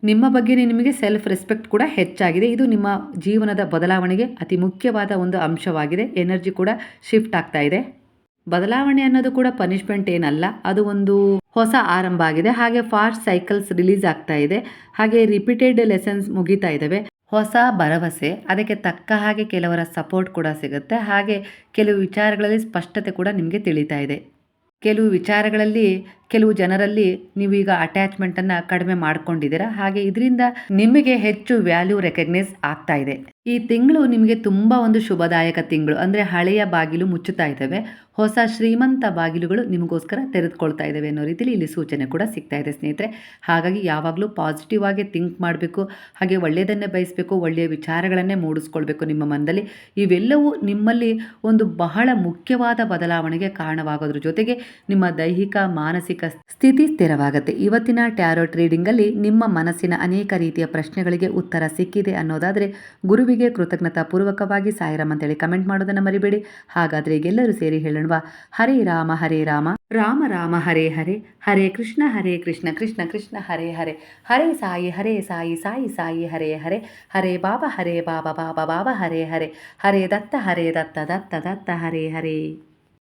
ನಿಮ್ಮ ಬಗ್ಗೆ ನಿಮಗೆ ಸೆಲ್ಫ್ ರೆಸ್ಪೆಕ್ಟ್ ಕೂಡ ಹೆಚ್ಚಾಗಿದೆ. ಇದು ನಿಮ್ಮ ಜೀವನದ ಬದಲಾವಣೆಗೆ ಅತಿ ಮುಖ್ಯವಾದ ಒಂದು ಅಂಶವಾಗಿದೆ. ಎನರ್ಜಿ ಕೂಡ ಶಿಫ್ಟ್ ಆಗ್ತಾ ಇದೆ. ಬದಲಾವಣೆ ಅನ್ನೋದು ಕೂಡ ಪನಿಷ್ಮೆಂಟ್ ಏನಲ್ಲ, ಅದು ಒಂದು ಹೊಸ ಆರಂಭ ಆಗಿದೆ. ಹಾಗೆ ಫಾಸ್ಟ್ ಸೈಕಲ್ಸ್ ರಿಲೀಸ್ ಆಗ್ತಾ ಇದೆ. ಹಾಗೆ ರಿಪೀಟೆಡ್ ಲೆಸನ್ಸ್ ಮುಗಿತಾ ಇದ್ದಾವೆ. ಹೊಸ ಭರವಸೆ, ಅದಕ್ಕೆ ತಕ್ಕ ಹಾಗೆ ಕೆಲವರ ಸಪೋರ್ಟ್ ಕೂಡ ಸಿಗುತ್ತೆ. ಹಾಗೆ ಕೆಲವು ವಿಚಾರಗಳಲ್ಲಿ ಸ್ಪಷ್ಟತೆ ಕೂಡ ನಿಮಗೆ ತಿಳಿತಾ ಇದೆ. ಕೆಲವು ವಿಚಾರಗಳಲ್ಲಿ ಕೆಲವು ಜನರಲ್ಲಿ ನೀವು ಈಗ ಅಟ್ಯಾಚ್ಮೆಂಟನ್ನು ಕಡಿಮೆ ಮಾಡ್ಕೊಂಡಿದ್ದೀರಾ? ಹಾಗೆ ಇದರಿಂದ ನಿಮಗೆ ಹೆಚ್ಚು ವ್ಯಾಲ್ಯೂ ರೆಕಗ್ನೈಸ್ ಆಗ್ತಾ ಇದೆ. ಈ ತಿಂಗಳು ನಿಮಗೆ ತುಂಬ ಒಂದು ಶುಭದಾಯಕ ತಿಂಗಳು. ಅಂದರೆ ಹಳೆಯ ಬಾಗಿಲು ಮುಚ್ಚುತ್ತಾ ಇದ್ದಾವೆ. ಹೊಸ ಶ್ರೀಮಂತ ಬಾಗಿಲುಗಳು ನಿಮಗೋಸ್ಕರ ತೆರೆದುಕೊಳ್ತಾ ಇದ್ದಾವೆ ಅನ್ನೋ ರೀತಿಯಲ್ಲಿ ಇಲ್ಲಿ ಸೂಚನೆ ಕೂಡ ಸಿಗ್ತಾ ಇದೆ ಸ್ನೇಹಿತರೆ. ಹಾಗಾಗಿ ಯಾವಾಗಲೂ ಪಾಸಿಟಿವ್ ಆಗಿ ಥಿಂಕ್ ಮಾಡಬೇಕು, ಹಾಗೆ ಒಳ್ಳೆಯದನ್ನೇ ಬಯಸಬೇಕು, ಒಳ್ಳೆಯ ವಿಚಾರಗಳನ್ನೇ ಮೂಡಿಸ್ಕೊಳ್ಬೇಕು ನಿಮ್ಮ ಮನದಲ್ಲಿ. ಇವೆಲ್ಲವೂ ನಿಮ್ಮಲ್ಲಿ ಒಂದು ಬಹಳ ಮುಖ್ಯವಾದ ಬದಲಾವಣೆಗೆ ಕಾರಣವಾಗೋದ್ರ ಜೊತೆಗೆ ನಿಮ್ಮ ದೈಹಿಕ, ಮಾನಸಿಕ ಸ್ಥಿತಿ ಸ್ಥಿರವಾಗುತ್ತೆ. ಇವತ್ತಿನ ಟ್ಯಾರೋ ಟ್ರೇಡಿಂಗಲ್ಲಿ ನಿಮ್ಮ ಮನಸ್ಸಿನ ಅನೇಕ ರೀತಿಯ ಪ್ರಶ್ನೆಗಳಿಗೆ ಉತ್ತರ ಸಿಕ್ಕಿದೆ ಅನ್ನೋದಾದರೆ ಗುರುವಿಗೆ ಕೃತಜ್ಞತಾ ಪೂರ್ವಕವಾಗಿ ಸಾಯಿರಾಮ್ ಅಂತೇಳಿ ಕಮೆಂಟ್ ಮಾಡೋದನ್ನು ಮರಿಬೇಡಿ. ಹಾಗಾದರೆ ಎಲ್ಲರೂ ಸೇರಿ ಹೇಳೋಣ ಹರೇ ರಾಮ ಹರೇ ರಾಮ. ರಾಮ ರಾಮ, ಹರೇ ಹರೇ. ಹರೇ ಕೃಷ್ಣ ಹರೇ ಕೃಷ್ಣ ಕೃಷ್ಣ ಕೃಷ್ಣ, ಹರೇ ಹರೇ. ಹರೇ ಸಾಯಿ ಹರೇ ಸಾಯಿ ಸಾಯಿ ಸಾಯಿ, ಹರೇ ಹರೇ. ಹರೇ ಬಾಬಾ ಹರೇ ಬಾಬಾ ಬಾಬಾ ಬಾಬಾ, ಹರೇ ಹರೇ. ಹರೇ ದತ್ತ ಹರೇ ದತ್ತ ದತ್ತ ದತ್ತ, ಹರೇ ಹರೇ.